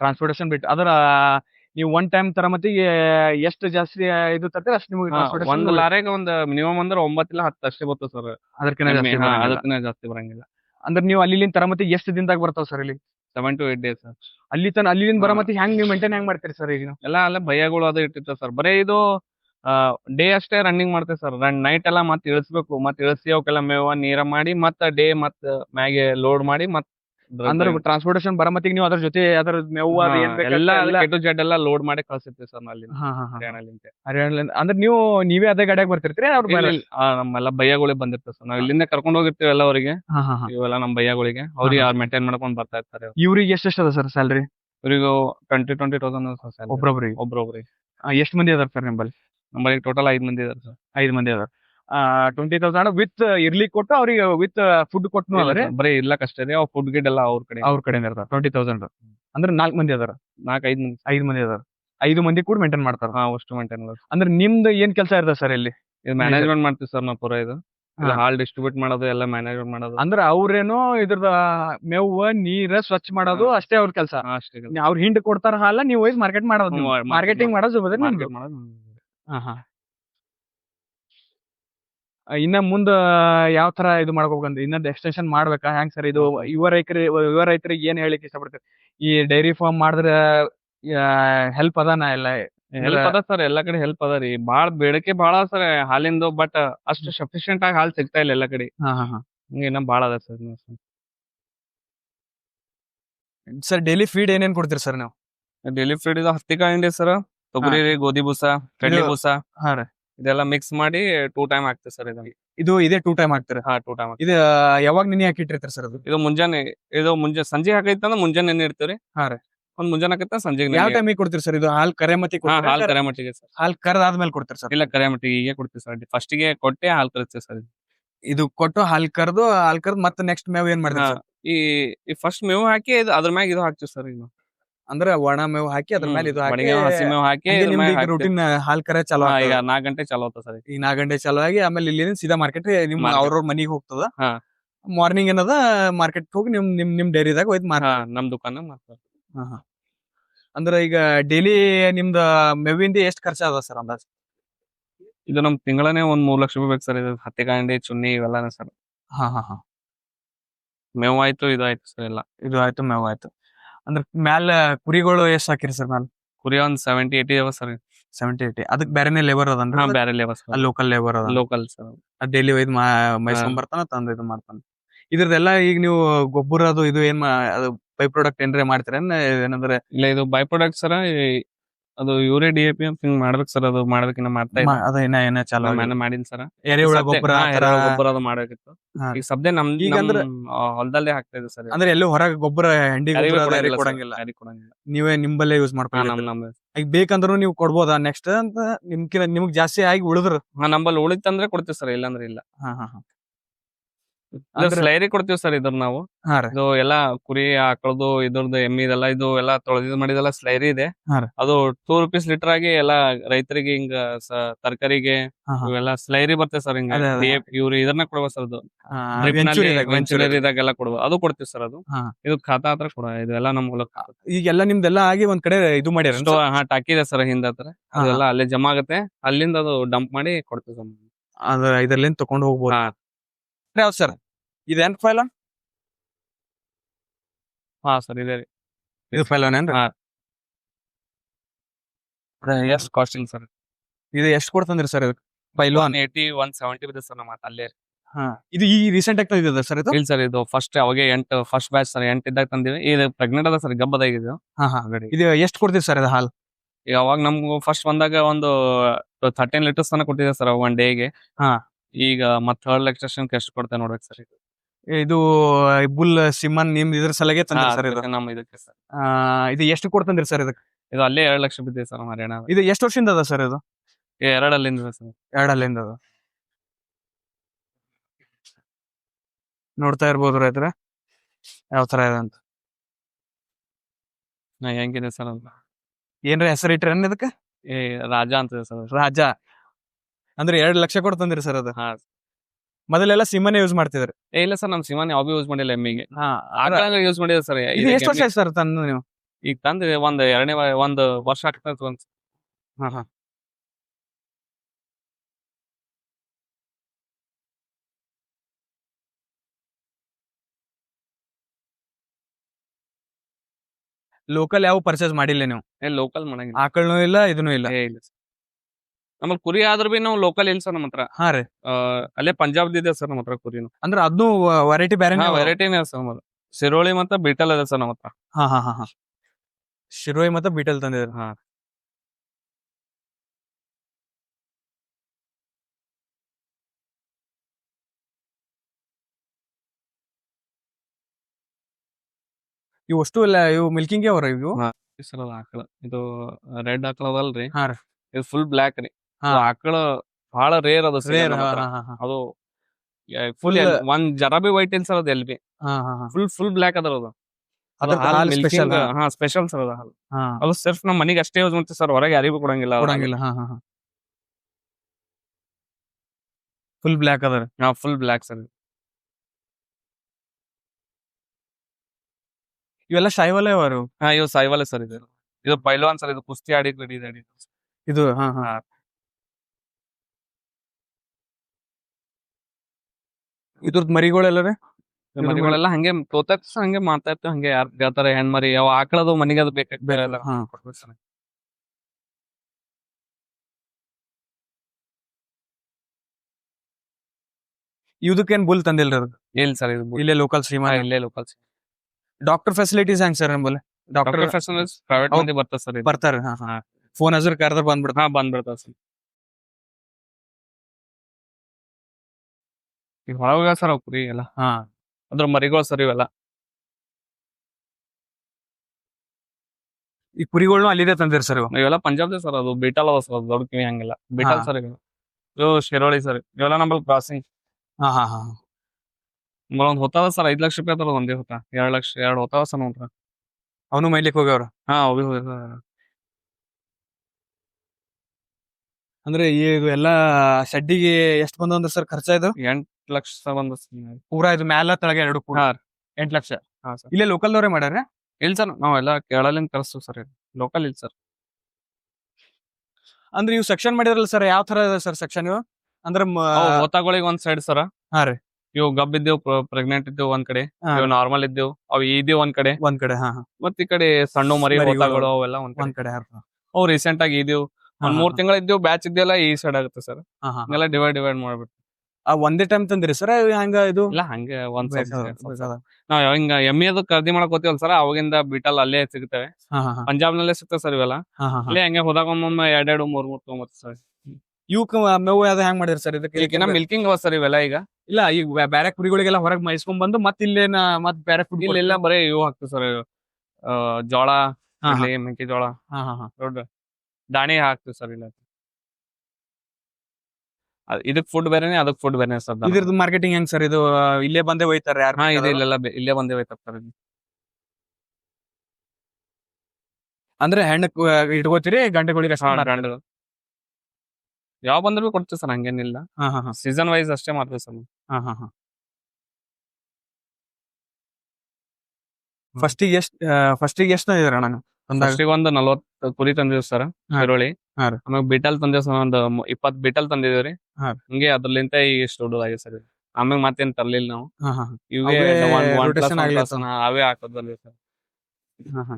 S1: ಟ್ರಾನ್ಸ್ಪೋರ್ಟೇಷನ್ ಬಿಟ್ಟು. ಅದರ ನೀವು ಒನ್ ಟೈಮ್ ತರ ಮತ್ತೆ ಎಷ್ಟು ಜಾಸ್ತಿ ಇದು ತರ್ತೀರ ಅಷ್ಟು ನಿಮಗೆ
S2: ಹಾ, ಒಂದ್ ಲಾರಿಗೆ ಒಂದ್ ಮಿನಿಮಮ್ ಅಂದ್ರೆ ಒಂಬತ್ತಿಲ್ಲ ಹತ್ತು ಅಷ್ಟೇ ಬರ್ತದೆ ಸರ್.
S1: ಅದಕ್ಕಿಂತ ಜಾಸ್ತಿ ಬರಂಗಿಲ್ಲ.
S2: ಅದಕ್ಕಿಂತ ಜಾಸ್ತಿ ಬರಂಗಿಲ್ಲ.
S1: ಅಂದ್ರೆ ನೀವು ಅಲ್ಲಿ ತರ ಮತ್ತೆ ಎಷ್ಟು ದಿನದಾಗ ಬರ್ತಾವ ಸರ್ ಇಲ್ಲಿ?
S2: Seven to eight days sir
S1: ಅಲ್ಲಿ ತನ ಅಲ್ಲಿಂದ ಬರ
S2: ಹಾ.
S1: ಮತ್ತೆ ಹೆಂಗ್ ನೀವು ಮೇಂಟೈನ್ ಹೆಂಗ್ ಮಾಡ್ತೀರಿ ಸರ್ ಈಗ? ನೀವು?
S2: ಎಲ್ಲ ಅಲ್ಲ ಭಯಗಳು ಅದ ಇಟ್ಟಿರ್ತಾರೆ ಸರ್. ಬರೇ ಇದು ಡೇ ಅಷ್ಟೇ ರನ್ನಿಂಗ್ ಮಾಡ್ತೇವೆ ಸರ್ ರನ್ ನೈಟ್ ಎಲ್ಲ ಮತ್ತೆ ಇಳಿಸ್ಬೇಕು ಮತ್ತೆ ಇಳಿಸಿ ಅವಕ್ಕೆಲ್ಲ ಮೇವ ನೀರ ಮಾಡಿ ಮತ್ತೆ ಡೇ ಮತ್ತೆ ಮ್ಯಾಗೆ ಲೋಡ್ ಮಾಡಿ ಮತ್ತೆ
S1: ಅಂದ್ರೆ ಟ್ರಾನ್ಸ್ಪೋರ್ಟೇಷನ್ ಬರ ಮತ್ತಿಗೆ ನೀವು ಅದ್ರ ಜೊತೆ ಅದ್ರ ಮೇವು ಅದು ಏನ್
S2: ಎಲ್ಲ ಕೆಟ್ಟು ಜಡ್ ಎಲ್ಲ ಲೋಡ್ ಮಾಡಿ ಕಳ್ಸಿರ್ತೀವಿ ಸರ್ ಅಲ್ಲಿ
S1: ಹಾ ಹಾ ಹಾ.
S2: ಹರಿಯಾಣಲಿಂದ.
S1: ಅಂದ್ರೆ ನೀವು ನೀವೇ ಅದೇ ಗಾಡಿಯಾಗ ಬರ್ತಿರ್ತೀರಿ ಅವ್ರ
S2: ನಮ್ಮೆಲ್ಲ ಭಯಗಳಿಗೆ ಬಂದಿರ್ತದೆ ಸರ್ ನಾವ್ ಇಲ್ಲಿಂದ ಕರ್ಕೊಂಡು ಹೋಗಿರ್ತೀವಿ ಎಲ್ಲ ಅವರಿಗೆ. ಇವೆಲ್ಲ ನಮ್ಮ ಬಯ್ಯಗಳಿಗೆ ಅವ್ರಿಗೆ
S1: ಅವ್ರ
S2: ಅವ್ರು ಮೇಂಟೈನ್ ಮಾಡ್ಕೊಂಡು ಬರ್ತಾ ಇರ್ತಾರೆ
S1: ಇವ್ರಿಗೆ ಎಷ್ಟೆಷ್ಟು ಅದ ಸರ್ ಸ್ಯಾಲ್ರಿ
S2: ಇವರಿಗೂ ಟ್ವೆಂಟಿ ಟ್ವೆಂಟಿ ತೌಸಂಡ್
S1: ಒಬ್ರೊಬ್ರಿಗೆ?
S2: ಒಬ್ರೊಬ್ರಿಗೆ.
S1: ಎಷ್ಟು ಮಂದಿ ಅದಾರ ಸರ್ ನಿಮ್ಮಲ್ಲಿ
S2: ನಮ್ಮಲ್ಲಿ ಟೋಟಲ್ ಐದು ಮಂದಿ ಇದಾರೆ ಸರ್
S1: ಐದು ಮಂದಿ ಅದಾರ ಟ್ವೆಂಟಿ ತೌಸಂಡ್ ವಿತ್ ಇರ್ಲಿ ಕೊಟ್ಟು ಅವ್ರಿಗೆ ವಿತ್ ಫುಡ್ ಕೊಟ್ಟು ಅದ
S2: ಬರೀ ಇರ್ಲಕ್ಕಷ್ಟೇ ರೀ ಅವ್ರ ಫುಡ್ ಗಿಡ್ ಎಲ್ಲ ಅವ್ರ ಕಡೆ
S1: ಅವ್ರ ಕಡೆ ಇರ್ತಾರೆ ಟ್ವೆಂಟಿ ತೌಸಂಡ್ ಅಂದ್ರೆ ನಾಲ್ಕು ಮಂದಿ ಅದಾರ
S2: ನಾಲ್ಕು ಐದು ಮಂದಿ.
S1: ಐದು ಮಂದಿ ಅದಾರ ಐದು ಮಂದಿ ಕೂಡ ಮೇಂಟೈನ್ ಮಾಡ್ತಾರ.
S2: ಹಾ ಅಷ್ಟು ಮೇಂಟೈನ್
S1: ಅಂದ್ರೆ ನಿಮ್ದು ಏನ್ ಕೆಲಸ ಇರ್ತದೆ ಸರ್ ಇಲ್ಲಿ?
S2: ಇದು ಮ್ಯಾನೇಜ್ಮೆಂಟ್ ಮಾಡ್ತೀವಿ ಸರ್ ನಾವು ಪೂರ ಇದು. ಇದು ಹಾಲ್ ಡಿಸ್ಟ್ರಿಬ್ಯೂಟ್ ಮಾಡೋದು ಎಲ್ಲ ಮ್ಯಾನೇಜ್ಮೆಂಟ್ ಮಾಡೋದು.
S1: ಅಂದ್ರೆ ಅವ್ರೇನು ಇದ್ರದ ಮೇವು ನೀರ ಸ್ವಚ್ಛ ಮಾಡೋದು ಅಷ್ಟೇ ಅವ್ರ ಕೆಲಸ.
S2: ಅಷ್ಟೇ
S1: ಅವ್ರು ಹಿಂಡ್ ಕೊಡ್ತಾರ ಹಾಲ ನೀವು ಒಯ್ದು ಮಾರ್ಕೆಟ್ ಮಾಡೋದು ಮಾರ್ಕೆಟಿಂಗ್ ಮಾಡೋದು
S2: ಮಾರ್ಕೆಟಿಂಗ್ ಮಾಡೋದು
S1: ಹಾ. ಇನ್ನ ಮುಂದ ಯಾವ ತರ ಇದು ಮಾಡ್ಕೋಬೇಕಂದ್ರೆ ಇನ್ನೊಂದು ಎಕ್ಸ್ಟೆನ್ಷನ್ ಮಾಡ್ಬೇಕಾ? ಹೆಂಗ್ ಸರ್ ಇದು ಯುವ ರೈತರಿಗೆ ಯುವ ರೈತರಿಗೆ ಏನ್ ಹೇಳಿಕ್ ಇಷ್ಟಪಡ್ತೀರಿ? ಈ ಡೈರಿ ಫಾರ್ಮ್ ಮಾಡಿದ್ರೆ ಹೆಲ್ಪ್ ಅದಾನ ಎಲ್ಲ?
S2: ಹೆಲ್ಪ್ ಅದ ಸರ್ ಎಲ್ಲಾ ಕಡೆ ಹೆಲ್ಪ್ ಅದ ರೀ. ಬಾಳ ಬೇಡಿಕೆ ಬಾಳ ಸರ್ ಹಾಲಿಂದು ಬಟ್ ಅಷ್ಟು ಸಫಿಶಿಯಂಟ್ ಆಗಿ ಹಾಲು ಸಿಗ್ತಾ ಇಲ್ಲ ಎಲ್ಲಾ ಕಡೆ.
S1: ಹಾ ಹಾ ಹಾ.
S2: ಹಿಂಗೆ ಇನ್ನ ಬಾಳ ಅದ ಸರ್
S1: ಸರ್ ಡೈಲಿ ಫೀಡ್ ಏನೇನ್ ಕೊಡ್ತೀರಿ ಸರ್ ನೀವು?
S2: ಡೈಲಿ ಫೀಡ್ ಇದು ಹತ್ತಿ ಕಾಳಿಂಡಿ ಸರ್ ತೊಗರಿ ರೀ ಗೋಧಿ ಬೂಸ ಕಡ್ಲಿ
S1: ಇದು-
S2: ಬೂಸ.
S1: ಹಾ ರೀ.
S2: ಇದೆಲ್ಲ ಮಿಕ್ಸ್ ಮಾಡಿ ಟೂ ಟೈಮ್ ಹಾಕ್ತಿವಿ ಸರ್ ಇದನ್ನ.
S1: ಇದು ಇದೇ ಟೂ ಟೈಮ್ ಹಾಕ್ತಾರೆ?
S2: ಹಾ ಟೂ ಟೈಮ್
S1: ಇದು ಯಾವಾಗ ನೆನೆ ಹಾಕಿಟ್ಟಿರ್ತಾರೆ ಸರ್ ಅದು?
S2: ಇದು ಮುಂಜಾನೆ ಇದು ಮುಂಜಾನೆ ಸಂಜೆ ಹಾಕೈತಂದ್ರ ಮುಂಜಾನೆ ನೆನೆ ಇಡ್ತೀವ್ರಿ.
S1: ಹಾ ರೀ.
S2: ಒಂದ್ ಮುಂಜಾನೆ ಹಾಕೈತ ಸಂಜೆ
S1: ಯಾವ
S2: ಟೈಮ್
S1: ಟೈಮಿಗೆ ಕೊಡ್ತೀರಿ ಸರ್ ಇದು? ಹಾಲ್ ಕರೆ ಮತ್ತೆ
S2: ಹಾಲ್ ಕರೆ ಮಟ್ಟಿಗೆ ಸರ್.
S1: ಹಾಲ್ ಕರೆದ ಆದ್ಮೇಲೆ ಕೊಡ್ತೀರಿ ಸರ್?
S2: ಇಲ್ಲ ಕರೆ ಮಟ್ಟಿಗೆ ಈಗ ಕೊಡ್ತೀವಿ ಸರ್. ಫಸ್ಟ್ಗೆ ಕೊಟ್ಟೆ ಹಾಲ್ ಕರಿತೀವಿ ಸರ್
S1: ಇದು. ಕೊಟ್ಟು ಹಾಲ್ ಕರೆದು ಹಾಲ್ ಕರೆದು ಮತ್ತೆ ನೆಕ್ಸ್ಟ್ ಮೇವ್ ಏನ್ ಮಾಡ್ತೀವಿ
S2: ಈ ಈ ಫಸ್ಟ್ ಮೇವು ಹಾಕಿ ಇದು ಅದ್ರ ಮ್ಯಾಗ ಇದು ಹಾಕ್ತಿವಿ ಸರ್ ಈಗ
S1: ಅಂದ್ರೆ ಒಣ ಮೇವು ಹಾಕಿ ಅದ್ರ ಮೇಲೆ ಇದು ಹಾಕಿ
S2: ಹಸಿ ಮೇವು ಹಾಕಿ
S1: ಹಂಗೆ
S2: ಇದ್ರ
S1: ನಿಮ್ದು ಈಗ
S2: ಹಾಕ್ತಿವಿ.
S1: ರೂಟೀನ್ ಹಾಲ್ ಕರೆ ಚಲೋ
S2: ಹಾ, ಈಗ. ನಾಲ್ಕು ಗಂಟೆ ಚಲೋ ಸರ್
S1: ಈ ನಾಲ್ಕು ಗಂಟೆ ಚಲೋ ಆಗಿ ಆಮೇಲೆ ಇಲ್ಲಿ ಸೀದಾ ಮಾರ್ಕೆಟ್ ನಿಮ್
S2: Market.
S1: ಅವ್ರವ್ರ ಮನೆಗೆ ಹೋಗ್ತದ.
S2: ಹಾ.
S1: ಮಾರ್ನಿಂಗ್ ಏನದ ಮಾರ್ಕೆಟ್ ಹೋಗಿ ನಿಮ್ ನಿಮ್ ನಿಮ್ ಡೈರಿದಾಗ ಹೋಯ್ತು ಮಾರ್
S2: ಹಾ ನಮ್ ದುಕಾನ ಮಾಡ್ತಾರೆ
S1: ಅಂದ್ರ ಈಗ ಡೈಲಿ ನಿಮ್ದ ಮೇವಿಂದ ಎಷ್ಟ್ ಖರ್ಚ ಅದ ಸರ್ ಅಂದಾಜ್?
S2: ಇದು ನಮ್ ತಿಂಗಳನೆ ಒಂದ್ ಮೂರ್ ಲಕ್ಷ ರೂಪಾಯಿ ಬೇಕು ಸರ್ ಇದು ಹತ್ತಿ ಕಾಂಡಿ ಚುನ್ನಿ ಇವೆಲ್ಲಾನು ಸರ್.
S1: ಹಾ ಹಾ ಹಾ.
S2: ಮೇವು ಆಯ್ತು ಇದು ಆಯ್ತು ಸರ್ ಎಲ್ಲ.
S1: ಇದು ಆಯ್ತು ಮೇವ್ ಆಯ್ತು. ಅಂದ್ರ ಮ್ಯಾಲ ಕುರಿಗಳು ಎಷ್ಟ್ ಹಾಕಿರಿ ಸರ್ ಮ್ಯಾಲ?
S2: ಕುರಿ ಒಂದ್ ಸೆವೆಂಟಿ ಏಟಿ ಅವ ಸರ್.
S1: ಸೆವೆಂಟಿ ಏಟಿ ಅದಕ್ ಬೇರೆನೆ ಲೇಬರ್
S2: ಹಾ
S1: ಬೇರೆ
S2: ಬ್ಯಾರೆ ಲೇಬರ್ ಸರ್.
S1: ಲೋಕಲ್ ಲೇಬರ್ ಅದ
S2: ಲೋಕಲ್ ಸರ್.
S1: ಡೈಲಿ ಒಯ್ದು ಮೈಸ್ಕೊಂಡ್ ಬರ್ತಾನ ತಂದ್ ಇದು ಮಾಡ್ತಾನ? ಇದ್ರದೆಲ್ಲ ಈಗ ನೀವು ಗೊಬ್ಬರ ಅದು ಇದು ಏನ್ ಮಾ- ಅದು ಬೈ ಪ್ರಾಡಕ್ಟ್ ಏನ್ರೆ ಮಾಡ್ತೀರ ಏನಂದ್ರೆ
S2: ಇಲ್ಲ ಇದು ಬೈ ಪ್ರಾಡಕ್ಟ್ ಸರ್ ಅದು ಯೂರಿಯಾ ಡಿ ಎ ಪಿ ಅಂತ ಹಿಂಗ್ ಮಾಡ್ಬೇಕು ಸರ್ ಅದು ಮಾಡ್ಬೇಕಿನ್ನ ಮಾಡ್ತಾ
S1: ಮಾ- ಅದ ಏನ ಏನ ಚಾಲು ನಾನು.
S2: ಮಾಡಿನ್ ಸರ್.
S1: ಎರೆಹುಳ ಗೊಬ್ಬರ
S2: ಗೊಬ್ಬರ ಅದು ಮಾಡ್ಬೇಕಿತ್ತು. ಈಗ ಸದ್ಯ ನಮ್ದು
S1: ಈಗ ಅಂದ್ರ-
S2: ಹೊಲದಲ್ಲೇ ಹಾಕ್ತಾ ಇದೆ ಸರ್
S1: ಅಂದ್ರೆ ಎಲ್ಲೂ ಹೊರಗೆ ಗೊಬ್ಬರ ಹೆಂಡಿ
S2: ಕೊಡಂಗಿಲ್ಲ
S1: ನೀವೇ ನಿಂಬಲ್ಲೇ ಯೂಸ್ ಮಾಡ್ಕೊಂಡು
S2: ನಮ್
S1: ಈಗ ಬೇಕಂದ್ರೂ ನೀವು ಕೊಡ್ಬೋದಾ ನೆಕ್ಸ್ಟ್ ಅಂತ ನಿಮ್ಕಿನ ನಿಮ್ಗ್ ಜಾಸ್ತಿ ಆಗಿ ಉಳಿದ್ರು.
S2: ಹಾ ನಂಬಲ್ಲಿ ಉಳಿತಂದ್ರೆ ಕೊಡ್ತೀವಿ ಸರ್ ಇಲ್ಲಾಂದ್ರೆ ಇಲ್ಲ.
S1: ಹಾ ಹಾ.
S2: ಸ್ಲೈರಿ ಕೊಡ್ತೀವಿ ಸರ್ ಇದ್ರ ನಾವು.
S1: ಹಾ ರೀ.
S2: ಇದು ಎಲ್ಲಾ ಕುರಿ ಆಕಳದು ಇದ್ರದ್ದು ಎಮ್ಮಿದೆಲ್ಲ ಇದು ಎಲ್ಲಾ ತೊಳೆದಿದ್ ಮಾಡಿದೆಲ್ಲ ಸ್ಲೈರಿ ಇದೆ.
S1: ಹಾ ರೀ.
S2: ಅದು ಟೂ ರುಪೀಸ್ ಲೀಟರ್ ಆಗಿ ಎಲ್ಲಾ ರೈತರಿಗೆ ಹಿಂಗ ತರಕಾರಿಗೆ
S1: ಹಾ, ಹಾ.
S2: ಇವೆಲ್ಲ ಸ್ಲೈರಿ ಬರ್ತದೆ ಸರ್ ಹಿಂಗ
S1: ಅದೇ,
S2: ಇದನ್ನ ಕೊಡುವ ಸರ್ ಅದು.
S1: ಆ,
S2: Drip ನಲ್ಲಿ
S1: ವೆಂಚೂರ್.
S2: ಇದಾಗೆಲ್ಲ ಕೊಡುವ ಅದು ಕೊಡ್ತೀವಿ ಸರ್ ಅದು.
S1: ಹಾ.
S2: ಇದು ಖಾತಾ ಹತ್ರ ಕೊಡುವ ಇದೆಲ್ಲ ನಮ್ ಹೊಲಕ್
S1: ಈಗೆಲ್ಲ ನಿಮ್ದೆಲ್ಲ ಆಗಿ ಒಂದ್ ಕಡೆ ಇದು ಮಾಡ್ಯಾರ
S2: ಹಾ ಟಾಕಿದೆ ಸರ್ ಹಿಂದ ಹತ್ರ. ಅದೆಲ್ಲ ಅಲ್ಲೇ ಜಮಾ ಆಗುತ್ತೆ. ಅಲ್ಲಿಂದ ಅದು ಡಂಪ್ ಮಾಡಿ ಕೊಡ್ತೀವಿ ಸರ್.
S1: ಅದ್ರ ಇದ್ರಲ್ಲಿಂದ ತಗೊಂಡ್ ಹೋಗ್ಬೋದು.
S2: ಹಾ.
S1: ಯಾವ್ದು ಸರ್? ಇದೇನ್ ಫೈಲ
S2: ಹಾ ಸರ್ ಇದೆ ರೀ.
S1: ಇದು ಫೈಲ್ ಏನ್ರಿ
S2: ಹಾ. ಎಷ್ಟು ಕಾಸ್ಟಿಂಗ್ ಸರ್
S1: ಇದು ಎಷ್ಟ್ ಕೊಡ್ತಂದ್ರಿ ಸರ್ ಇದು ಫೈಲ್
S2: ಒನ್ ಏಯ್ಟಿ ಒನ್ ಸೆವೆಂಟಿ ಬಿದ್ದ ಸರ್ ನಮ್ಮ ಅಲ್ಲೇ.
S1: ಹಾ. ಇದು ಈ ರೀಸೆಂಟ್ ಆಗಿ ತಂದಿದೆ ಸರ್ ಇದು?
S2: ಇಲ್ಲ ಸರ್ ಇದು ಫಸ್ಟ್ ಅವಾಗೆ ಎಂಟು ಫಸ್ಟ್ ಬ್ಯಾಚ್ ಸರ್ ಎಂಟು ಇದ್ದಾಗ ತಂದಿವಿ. ಇದು ಪ್ರೆಗ್ನೆಂಟ್ ಅದ ಸರ್ ಗಬ್ಬದಾಗಿದೆ
S1: ಹಾ ಹಾ. ಇದು ಎಷ್ಟು ಕೊಡ್ತೀವಿ ಸರ್ ಇದು ಹಾಲ್?
S2: ಈಗ ಅವಾಗ ನಮ್ಗೆ ಫಸ್ಟ್ ಬಂದಾಗ ಒಂದು ಥರ್ಟೀನ್ ಲೀಟರ್ಸ್ ತನಕ ಕೊಟ್ಟಿದೆ ಸರ್ ಒನ್ ಡೇಗೆ
S1: ಹಾ.
S2: ಈಗ ಮತ್ತೆ ಥರ್ಡ್ ಲೆಕ್ಚರ್ಷನ್ ಎಷ್ಟು ಕೊಡ್ತೇವೆ ನೋಡ್ಬೇಕು ಸರ್
S1: ಇದು. ಬುಲ್ ಸಿಮನ್ ನಿಮ್ ಇದ್ರ ಸಲಗೆ ತಂದ್ರಿ ಸರ್ ಇದು.
S2: ನಮ್ ಇದಕ್ಕೆ ಸರ್.
S1: ಆ, ಇದು ಎಷ್ಟು ಕೊಡ್ತಂದ್ರಿ ಸರ್ ಇದಕ್ಕೆ
S2: ಇದು ಅಲ್ಲೇ ಎರಡು ಲಕ್ಷ ಬಿದ್ದಿದೆ ಸರ್ ಹರಿಯಾಣ
S1: ಇದು ಎಷ್ಟು ವರ್ಷದಿಂದ ಅದ ಸರ್ ಇದು?
S2: ಎರಡಲ್ಲಿಂದ ಸರ್.
S1: ಎರಡಲ್ಲಿಂದ ಅದ. ನೋಡ್ತಾ ಇರ್ಬೋದು ರೈತರ. ಯಾವ ತರ ಇದೆ ಅಂತ.
S2: ನಾ ಹೆಂಗಿದೆ ಸರ್ ಅಂತ.
S1: ಏನ್ರ ಹೆಸರು ಇಟ್ರಿ ಇದಕ್ಕೆ?
S2: ಏ ರಾಜ ಅಂತ ಸರ್.
S1: ರಾಜ. ಅಂದ್ರೆ ಎರಡ್ ಲಕ್ಷ ಕೊಡ್ತಂದ್ರಿ ಸರ್ ಅದು.
S2: ಹಾ
S1: ಮೊದಲೆಲ್ಲ ಸಿಮನೆ ಯೂಸ್ ಮಾಡ್ತಿದ್ರು
S2: ಏ ಇಲ್ಲ ಸರ್ ನಮ್ ಸಿಮಾನ್ ಯಾವ ಯೂಸ್ ಮಾಡಿಲ್ಲ ಎಮ್ಮಿಗೆ
S1: ಹಾ
S2: ಆಕಳಾಗ ಯೂಸ್ ಮಾಡಿದ್ರೆ ಸರ್
S1: ಇದು ಎಷ್ಟು ವರ್ಷ ಆಯ್ತು ಸರ್ ತಂದು ನೀವು?
S2: ಈಗ ತಂದ್ರೆ ಒಂದ್ ಎರಡನೇ ವ- ಒಂದ್ ವರ್ಷ ಆಗ್ತದೆ ಒಂದ್
S1: ಹಾ ಹಾ. ಲೋಕಲ್ ಯಾವ ಪರ್ಚೇಸ್ ಮಾಡಿಲ್ಲ ನೀವು?
S2: ಲೋಕಲ್ ಮಾಡಂಗಿಲ್ಲ.
S1: ಆಕಳ್ನೂ ಇಲ್ಲ ಇದನ್ನೂ ಇಲ್ಲ?
S2: ಏ ಇಲ್ಲ ಸರ್. ನಮ್ಮಲ್ಲಿ ಕುರಿ ಆದ್ರೂ ಬಿ ನಾವು ಲೋಕಲ್ ಇಲ್ಲ ಸರ್ ನಮ್ಮ ಹತ್ರ
S1: ಹಾ ರೀ.
S2: ಅಲ್ಲೇ ಪಂಜಾಬ್ ಇದೆ ಸರ್ ನಮ್ಮ ಹತ್ರ ಕುರಿನು.
S1: ಅಂದ್ರೆ ಅದನ್ನು ವೆರೈಟಿ ಬೇರೆ
S2: ವೆರೈಟಿನೇ ಸರ್ ನಮ್ಮದು. ಸಿರೋಳಿ ಮತ್ತೆ ಬೀಟಲ್ ಇದೆ ಸರ್ ನಮ್ಮ ಹತ್ರ
S1: ಹಾ ಹಾ ಹಾ ಹಾ. ಶಿರೋಯಿ ಮತ್ತೆ ಬೀಟಲ್ ತಂದಿದ್ರು
S2: ಹಾ.
S1: ಇವು ಅಷ್ಟು ಇಲ್ಲ ಇವು ಮಿಲ್ಕಿಂಗ್ ಅವ್ರ ಇವು?
S2: ಅದು ಆಕಳ ಇದು ರೆಡ್ ಆಕಳ ಅದಲ್ರಿ
S1: ಹಾ ರೀ.
S2: ಇದು ಫುಲ್ ಬ್ಲಾಕ್ ರೀ. ಆಕಳ ಬಹಳ ರೇರ್ ಅದು
S1: ರೇರ್
S2: ಅದು ಫುಲ್ ಒಂದ್ ಜರ ಬಿ ವೈಟ್ ಏನ್ ಸರ್ ಅದು ಎಲ್ ಬಿ.
S1: ಹಾ ಹಾ ಹಾ.
S2: ಫುಲ್ ಫುಲ್ ಬ್ಲಾಕ್ ಅದ್ರ ಅದು. ಹಾ. ಸ್ಪೆಷಲ್ ಸರ್ ಅದು ಅದು ಸಿರ್ಫ್ ನಮ್ಮ ಮನೆಗೆ ಅಷ್ಟೇ ಯೂಸ್ ಮಾಡ್ತೀವಿ ಸರ್ ಹೊರಗೆ ಯಾರಿಗೂ ಕೊಡಂಗಿಲ್ಲ
S1: ಕೊಡಂಗಿಲ್ಲ ಫುಲ್ ಬ್ಲ್ಯಾಕ್ ಅದ
S2: ಹಾ ಫುಲ್ ಬ್ಲಾಕ್ ಸರ್
S1: ಇವೆಲ್ಲ ಶೈವಲ್ಲ ಅವರು?
S2: ಹಾ ಇವು ಸಾಯಿವಾಲೆ ಸರ್ ಇದು. ಇದು ಪೈಲ್ವಾನ್ ಸರ್ ಇದು ಕುಸ್ತಿ ಆಡಿ ರೆಡಿ ಇದು
S1: ಹಾ. ಹಾ. ಇದ್ರದ್ ಮರಿಗಳೆಲ್ಲ ರೀ
S2: ಮರಿಗಳೆಲ್ಲ ಹಂಗೆ ತೋತಾಕ್ಸ್ ಹಂಗೆ ಮಾಡ್ತಾ ಇರ್ತೀವಿ ಹಂಗೆ ಯಾರ್ ಹೇಳ್ತಾರೆ ಹೆಣ್ಮರಿ ಅವ ಆಕಳದು ಮನಿಗೆ ಅದು ಬೇಕಾಗ್ತದೆ ಎಲ್ಲ
S1: ಹಾ. ಇದಕ್ಕೇನ್ ಬುಲ್ ತಂದಿಲ್ರಿ ಅದು
S2: ಇಲ್ಲ ಸರ್ ಇದು
S1: ಇಲ್ಲೇ ಲೋಕಲ್
S2: ಸಿನಿಮಾ ಇಲ್ಲೇ ಲೋಕಲ್
S1: ಡಾಕ್ಟರ್ ಫೆಸಿಲಿಟೀಸ್ ಹೆಂಗ್ ಸರ್ ನಿಮ್ಮಲ್ಲಿ ಡಾಕ್ಟರ್
S2: ಫೆಸಿಲಿಟೀಸ್ ಪ್ರೈವೇಟ್. ಮಂದಿ ಬರ್ತಾರೆ ಸರ್
S1: ಬರ್ತಾರೆ ಹಾ ಹಾ. ಫೋನ್ ಹಜರ್ ಕರೆದ್ರೆ ಬಂದ್ಬಿಡ್ತಾರೆ
S2: ಹಾ ಬಂದ್ಬಿಡ್ತಾರೆ ಸರ್. ಈಗ ಹೊಳಗ ಸರ್ ಅವ್ ಕುರಿ ಎಲ್ಲ.
S1: ಹಾ
S2: ಅದ್ರ ಮರಿಗಳು ಸರ್ ಇವೆಲ್ಲ.
S1: ಈ ಕುರಿಗಳ್ನು ಅಲ್ಲಿದೆ ತಂದಿರಿ ಸರ್ ಇವು?
S2: ಇವೆಲ್ಲ ಪಂಜಾಬ್ದೇ ಸರ್ ಅದು ಬೀಟಲ್ ಅದ ಸರ್ ದೊಡ್ಡ ಕಿವಿ ಹಂಗಿಲ್ಲ. ಬೀಟಲ್
S1: ಹಾ.
S2: ಸರ್ ಇವೆಲ್ಲ ಇದು ಶಿರೋಳಿ ಸರ್ ಇವೆಲ್ಲ ನಮ್ಮಲ್ಲಿ ಕ್ರಾಸಿಂಗ್
S1: ಹಾ ಹಾ ಹಾ
S2: ಒಂದ್ ಹೊತ್ತದ ಸರ್ ಐದ್ ಲಕ್ಷ ರೂಪಾಯಿ ಅದ್ರ ಒಂದೇ ಹೊತ್ತ. ಎರಡ್ ಲಕ್ಷ ಎರಡ್ ಹೊತ್ತದ ಸರ್ ನೋಡ್ರ
S1: ಅವನು ಮೈಲಿಕ್ ಹೋಗ್ಯವ್ರ?
S2: ಹಾ ಹೋಗಿ
S1: ಅಂದ್ರೆ ಈಗ ಎಲ್ಲಾ ಶೆಡ್ಡಿಗೆ ಎಷ್ಟ್ ಬಂದ ಸರ್ ಖರ್ಚ ಇದು?
S2: ಎಂಟ್ ಲಕ್ಷ ಒಂದು
S1: ಪೂರಾ ಇದು ಮ್ಯಾಲ ತೆಳಗೆ ಎರಡು
S2: ಹಾ
S1: ಎಂಟ್ ಲಕ್ಷ. ಇಲ್ಲೇ ಲೋಕಲ್ ದವ್ರೆ ಮಾಡ್ಯಾರ?
S2: ಇಲ್ಲ ಸರ್ ನಾವೆಲ್ಲ ಕೇರಳಲಿಂದ ತರಿಸ್ತೀವಿ ಸರ್ ಲೋಕಲ್ ಇಲ್ಲ ಸರ್.
S1: ಅಂದ್ರೆ ಇವ್ ಸೆಕ್ಷನ್ ಮಾಡಿದ್ರಲ್ಲ ಸರ್ ಯಾವ ತರ ಇದೆ ಸರ್ ಸೆಕ್ಷನ್ ಇವು? ಅಂದ್ರೆ
S2: ಹೊತ್ತಾಗಳಿಗೆ ಒಂದ್ ಸೈಡ್ ಸರ್.
S1: ಹಾ ರೀ.
S2: ಇವ್ ಗಬ್ ಇದ್ದೇವು ಪ್ರೆಗ್ನೆಂಟ್ ಇದ್ದೇವು ಒಂದ್ ಕಡೆ. ಇವ್ ನಾರ್ಮಲ್ ಇದ್ದೇವು ಅವು ಇದೇವ್ ಒಂದ್ ಕಡೆ.
S1: ಒಂದ್ ಕಡೆ ಹಾ
S2: ಮತ್ ಈ ಕಡೆ ಸಣ್ಣ ಮರಿ. ಹೊತ್ತಾಗಳು ಅವೆಲ್ಲ ಒಂದ್ ಕಡೆ. ಅವು ರೀಸೆಂಟ್ ಆಗಿ ಇದೇವ್ ಒಂದ್ ಮೂರ್ ತಿಂಗಳ ಇದ್ದೇವು ಬ್ಯಾಚ್ ಇದೆಯಲ್ಲ ಈ ಸೈಡ್ ಆಗುತ್ತೆ ಸರ್. ಎಲ್ಲ ಡಿವೈಡ್ ಡಿವೈಡ್ ಮಾಡ್ಬಿಟ್ಟು.
S1: ಆ ಒಂದೇ ಟೈಮ್ ತಂದಿರಿ ಸರ್ ಹಂಗ ಇದು?
S2: ಇಲ್ಲ ಹಂಗೆ ಒಂದ್. ನಾವ್ ಹಿಂಗ ಎಮ್ಮೆ ಅದು ಖರೀದಿ ಮಾಡಕ್ ಹೋತಿವಲ್ ಸರ್ ಅವಾಗಿಂದ ಬಿಟಲ್ ಅಲ್ಲೇ ಸಿಗ್ತವೆ. ಪಂಜಾಬ್ ನಲ್ಲೇ ಸಿಗ್ತವೆ ಸರ್ ಇವೆಲ್ಲ. ಅಲ್ಲೇ ಹಂಗೆ ಹೋದಾಗ ಒಮ್ಮೊಮ್ಮೆ ಎರಡೆರಡು ಮೂರ್ ಮೂರ್ ತಗೊಂಬತ್ತ ಸರ್
S1: ಇವಕ್ ಮೇವು ಯಾವ್ದು ಹೆಂಗ್ ಮಾಡಿದ್ರಿ ಸರ್ ಇದಕ್ಕೆ?
S2: ಮಿಲ್ಕಿಂಗ್ ಅವ ಸರ್ ಇವೆಲ್ಲ ಈಗ.
S1: ಇಲ್ಲ ಈಗ ಬೇರೆ ಬ್ಯಾರೆ ಕುರಿಗಳಿಗೆಲ್ಲ ಹೊರಗ್ ಮೈಸ್ಕೊಂಡ್ ಬಂದು ಮತ್ ಇಲ್ಲೇನ ಮತ್ ಬ್ಯಾರೆ ಫುಡ್
S2: ಇಲ್ಲ ಬರೀ ಇವು ಹಾಕ್ತಿವಿ ಸರ್ ಜೋಳ ಮೆಕ್ಕೆಜೋಳ ದಾಣಿ ಹಾಕ್ತಿವಿ ಸರ್ ಇಲ್ಲ ಇದಕ್ ಫುಡ್ ಬೇರೆನೆ ಅದಕ್ ಫುಡ್ ಬೇರೆ ಸರ್
S1: ಇದ್ರದ್ದು ಮಾರ್ಕೆಟಿಂಗ್ ಹೆಂಗ್ ಸರ್ ಇದು ಇಲ್ಲೇ ಬಂದೇ ಒಯ್ತಾರೆ ಯಾರು
S2: ಹಾ ಇದು ಇಲ್ಲೆಲ್ಲ ಬೆ- ಇಲ್ಲೇ ಬಂದೇ ಹೋಯ್ತಾರೆ
S1: ಅಂದ್ರೆ ಹೆಣ್ಣು ಕು- ಇಟ್ಕೋತೀರಿ ಗಂಟೆಗಳಿಗೆ
S2: ಹಾ. ಯಾವ ಬಂದ್ರು ಕೊಡ್ತೀವಿ ಸರ್ ಹಂಗೇನಿಲ್ಲ.
S1: ಹಾ ಹಾ
S2: ಸೀಸನ್ ವೈಸ್ ಅಷ್ಟೇ ಮಾಡ್ತೀವಿ ಸರ್
S1: ಹಾ ಹಾ ಹಾ. ಫಸ್ಟಿಗೆ ಎಷ್ಟ್ ಫಸ್ಟಿಗೆ ಎಷ್ಟ್ ತಂದಿದ್ರ ನೀವು? ಅಂದಾಗ
S2: ಫಸ್ಟಿಗೆ ಒಂದು ನಲ್ವತ್ತು ಕುರಿ ತಂದಿದ್ವಿ ಸರ್
S1: ಹಾ.
S2: ಈರುಳ್ಳಿ
S1: ಹಾ ರೀ.
S2: ಆಮೇಲೆ ಬಿಟಲ್ ತಂದಿವ್ ಸರ್ ಒಂದು ಇಪ್ಪತ್ ಬಿಟಲ್ ತಂದಿದೇವ್ರಿ
S1: ಹಾ.
S2: ಹಂಗೆ ಅದ್ರಲಿಂತ ಈಗ ಇಷ್ಟು ಆಗಿದೆ ಸರ್ ಇದು. ಆಮೇಲೆ ಮತ್ತೇನ್ ತರ್ಲಿಲ್ಲ ನಾವು.
S1: ಹಾ ಹಾ
S2: ಇವೇ
S1: ಅವೇ
S2: one- plus
S1: rotation
S2: plus ಅವೇ ಸರ್.
S1: ಹಾ ಹಾ.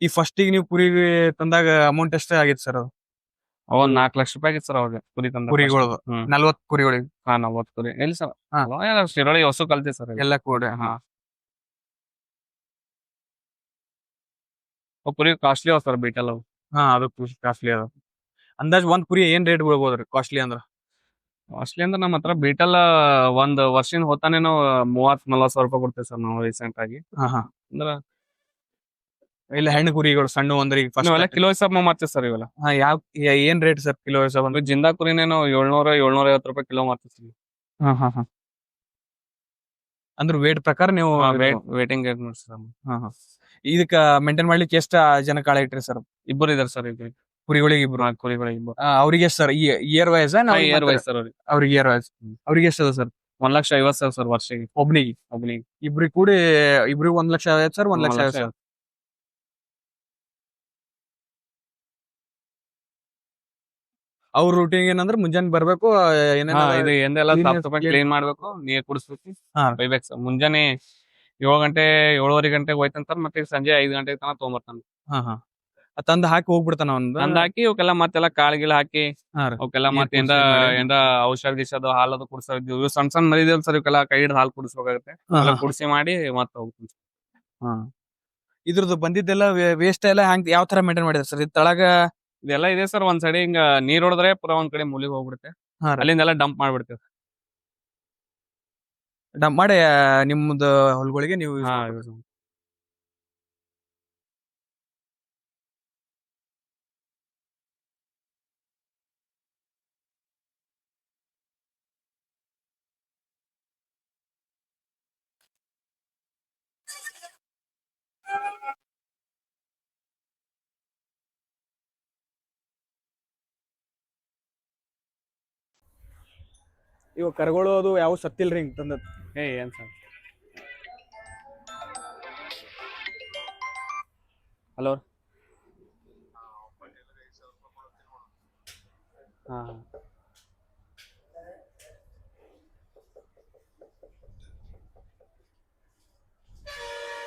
S1: ಈ ಫಸ್ಟಿಗೆ ನೀವು ಕುರಿಗೆ ತಂದಾಗ ಅಮೌಂಟ್ ಎಷ್ಟೇ ಆಗಿತ್ತು ಸರ್ ಅದು?
S2: ಒಂದ್ ನಾಲ್ಕು ಲಕ್ಷ ರೂಪಾಯಿ ಆಗಿತ್ತು ಸರ್ ಅವಾಗ ಕುರಿ ತಂದ
S1: ಕುರಿಗಳದು
S2: ಹ್ಮ್.
S1: ನಲ್ವತ್ ಕುರಿಗಳಿಗೆ
S2: ಹಾ ನಲ್ವತ್ತು ಕುರಿ ಎಲ್ಲಿ ಸರ್.
S1: ಹಾ.
S2: ಶಿರೋಳಿ ಹೊಸ ಕಲ್ತಿ ಸರ್
S1: ಎಲ್ಲ ಕೂಡ ಹಾ.
S2: ಕುರಿ ಕಾಸ್ಟ್ಲಿ ಅವ ಸರ್ ಬೀಟಲ್ ಅವು.
S1: ಹಾ ಅದು ಕಾಸ್ಟ್ಲಿ ಅದ. ಅಂದಾಜ್ ಒಂದ್ ಕುರಿ ಏನ್ ರೇಟ್ ಬೀಳ್ಬೋದ್ರಿ ಕಾಸ್ಟ್ಲಿ ಅಂದ್ರ?
S2: ಕಾಸ್ಟ್ಲಿ ಅಂದ್ರೆ ನಮ್ಮ ಹತ್ರ ಬೀಟಲ್ ಒಂದ್ ವರ್ಷದಿಂದ ಹೋತಾನೆ ನಾವು ಮೂವತ್ ನಲ್ವತ್ ಸಾವಿರ ರೂಪಾಯಿ ಕೊಡ್ತೇವೆ ಸರ್ ನಾವು ರೀಸೆಂಟ್ ಆಗಿ.
S1: ಹಾ ಹಾ.
S2: ಅಂದ್ರ
S1: ಇಲ್ಲ ಹೆಣ್ಣು ಕುರಿಗಳು ಸಣ್ಣ ಒಂದ್ರ ಈಗ ಫಸ್ಟ್
S2: ಕಿಲೋ ಹಿಸಾಬ್ ಮಾಡ್ತೇವೆ ಸರ್ ಇವೆಲ್ಲ.
S1: ಹಾ ಯಾವ ಏನ್ ರೇಟ್ ಸರ್ ಕಿಲೋ ಹಿಸಾಬ್
S2: ಅಂದ್ರೆ? ಜಿಂದಾ ಕುರಿನೇ ನಾವು ಏಳ್ನೂರ ಏಳ್ನೂರ ಐವತ್ತು ರೂಪಾಯಿ ಕಿಲೋ ಮಾರ್ತೇವೆ ಸರ್
S1: ಹಾ ಹಾ ಹಾ. ಅಂದ್ರೆ ವೇಟ್ ಪ್ರಕಾರ ನೀವು
S2: ವೇಟಿಂಗ್ ಸರ್
S1: ಹಾ ಹಾ. ಇದಕ್ಕ ಮೇಂಟೈನ್ ಮಾಡ್ಲಿಕ್ಕೆ ಎಷ್ಟ ಜನ ಕಾಳ ಇಟ್ರಿ ಸರ್
S2: ಇಬ್ಬರು ಇದಾರೆ ಸರ್ ಈಗ
S1: ಕುರಿಗಳಿಗೆ ಇಬ್ರು.
S2: ನಾಲ್ಕು ಕುರಿಗಳಿಗೆ ಇಬ್ಬರು
S1: ಅವ್ರಿಗೆ ಎಷ್ಟು sir year wise
S2: year wise sir ಅವ್ರಿಗೆ.
S1: ಅವ್ರಿಗೆ ಇಯರ್ ವೈಸ್ ಅವ್ರಿಗೆ ಎಷ್ಟದ ಸರ್
S2: ಒಂದ್ ಲಕ್ಷ ಐವತ್ ಸಾವಿರ ಸರ್ ವರ್ಷಕ್ಕೆ
S1: ಒಬ್ನಿಗೆ?
S2: ಒಬ್ಬನಿಗೆ
S1: ಇಬ್ರಿಗೆ ಕೂಡಿ ಇಬ್ರಿಗೆ ಒಂದ್ ಲಕ್ಷ ಐವತ್ತು ಸರ್ ಒಂದ್ ಲಕ್ಷ ಐವತ್ತು ಅವ್ರ ರೂಟೀನ್ ಏನಂದ್ರೆ ಮುಂಜಾನೆ ಬರ್ಬೇಕು ಏನೇನ
S2: ಇದು ಎಂದೆಲ್ಲ ಸಾಫ್ ಕ್ಲೀನ್ ಮಾಡ್ಬೇಕು ನೀರ್ ಕುಡಿಸ್ಬೇಕು.
S1: ಹಾ.
S2: ಬೈಬೇಕು ಸರ್ ಮುಂಜಾನೆ ಏಳು ಗಂಟೆ ಏಳುವರೆ ಗಂಟೆಗೆ ಹೋಯ್ತಂತಾರ ಮತ್ತೆ ಈಗ ಸಂಜೆ ಐದು ಗಂಟೆಗೆ ತನಕ ತೊಗೊಂಬರ್ತಾನ
S1: ಹಾ ಹಾ ಅದ್ ತಂದ್ ಹಾಕಿ ಹೋಗ್ಬಿಡ್ತಾನ ಒಂದು
S2: ತಂದ ಹಾಕಿ ಅವಕ್ಕೆಲ್ಲ ಮತ್ತೆಲ್ಲ ಕಾಳು ಗೀಳು ಹಾಕಿ
S1: ಹಾ ರೀ.
S2: ಅವಕ್ಕೆಲ್ಲ ಮತ್ತೆ ಏನ್ರ. ಏನ್ರ ಔಷಧ ಗಿಷಧ ಹಾಲದು ಕುಡ್ಸೋದು ಇವು ಸಣ್ಣ ಸಣ್ಣ ಸರ್ ಇವಕ್ಕೆಲ್ಲ ಕೈ ಹಿಡ್ದು ಹಾಲು ಕುಡಿಸ್ಬೇಕಾಗತ್ತೆ
S1: ಹಾ,
S2: ಎಲ್ಲ ಕುಡಿಸಿ ಮಾಡಿ ಮತ್ತೆ ಹೋಗ್ತೀನಿ.
S1: ಹಾ. ಇದ್ರದ್ದು ಬಂದಿದ್ದೆಲ್ಲ ವೇಸ್ಟ್ ಎಲ್ಲ ಹ್ಯಾಂಗ್ ಯಾವ ತರ ಮೇಂಟೈನ್ ಮಾಡಿದ್ರೆ ಸರ್ ಇದು ತಳಗ
S2: ಇದೆಲ್ಲ ಇದೆ ಸರ್ ಒಂದ್ ಸೈಡ್ ಹಿಂಗ ನೀರ್ ಹೊಡೆದ್ರೆ ಪುರ ಒಂದ್ ಕಡೆ ಮೂಲಿಗೆ ಹೋಗ್ಬಿಡುತ್ತೆ
S1: ಅಲ್ಲಿಂದ ರೀ.
S2: ಅಲ್ಲಿಂದೆಲ್ಲ ಡಂಪ್ ಮಾಡ್ಬಿಡ್ತೇವೆ
S1: ಡಂಪ್ ಮಾಡಿ ಆ, ನಿಮ್ದು ಹೊಲಗಳಿಗೆ ನೀವು use
S2: ಹಾ
S1: ಮಾಡ್ಬೇಕು. ಇವು ಕರುಗಳು ಅದು ಯಾವ ಸತ್ತಿಲ್ರಿ ಹಿಂಗ್ ತಂದದ್
S2: ಏ ಏನ್ ಸರ್ ಹಲೋ ಹಾ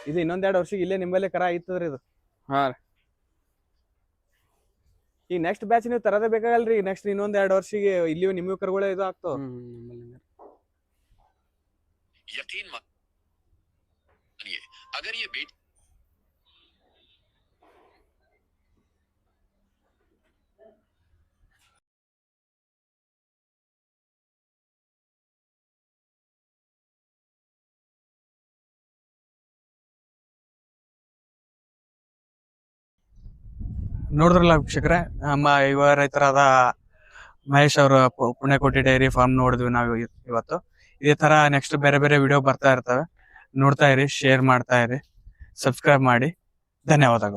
S1: ಇದು ಇನ್ನೊಂದೆರಡು ವರ್ಷಕ್ಕೆ ಇಲ್ಲೇ ನಿಮ್ಮಲ್ಲೇ ಕರ ಐತದ್ರಿ ಇದು.
S2: ಹಾಂ ಈ
S1: ಈಗ ನೆಕ್ಸ್ಟ್ ಬ್ಯಾಚ್ ನೀವು ತರದೇ ಬೇಕಾಗಲ್ರಿ. ನೆಕ್ಸ್ಟ್ ಇನ್ನೊಂದ್ ಎರಡು ವರ್ಷಿಗೆ ಇಲ್ಲಿ ನಿಮ್ಮ ಕರ್ಗಳೇ ಇದು ಆಗ್ತಾವ.
S3: यकीन मानिए अगर ये बेटी
S1: ನೋಡಿದ್ರಲ್ಲ ವೀಕ್ಷಕರೇ ನಮ್ಮ ಯುವ ರೈತರಾದ ಮಹೇಶ್ ಅವರ ಪು- ಪುಣ್ಯಕೋಟಿ ಡೈರಿ ಫಾರ್ಮ್ ನೋಡಿದ್ವಿ ನಾವು ಇ- ಇವತ್ತು ಇದೇ ತರ ನೆಕ್ಸ್ಟ್ ಬೇರೆ ಬೇರೆ ವಿಡಿಯೋ ಬರ್ತಾ ಇರ್ತವೆ. ನೋಡ್ತಾ ಇರಿ ಶೇರ್ ಮಾಡ್ತಾ ಇರಿ ಸಬ್ಸ್ಕ್ರೈಬ್ ಮಾಡಿ. ಧನ್ಯವಾದಗಳು.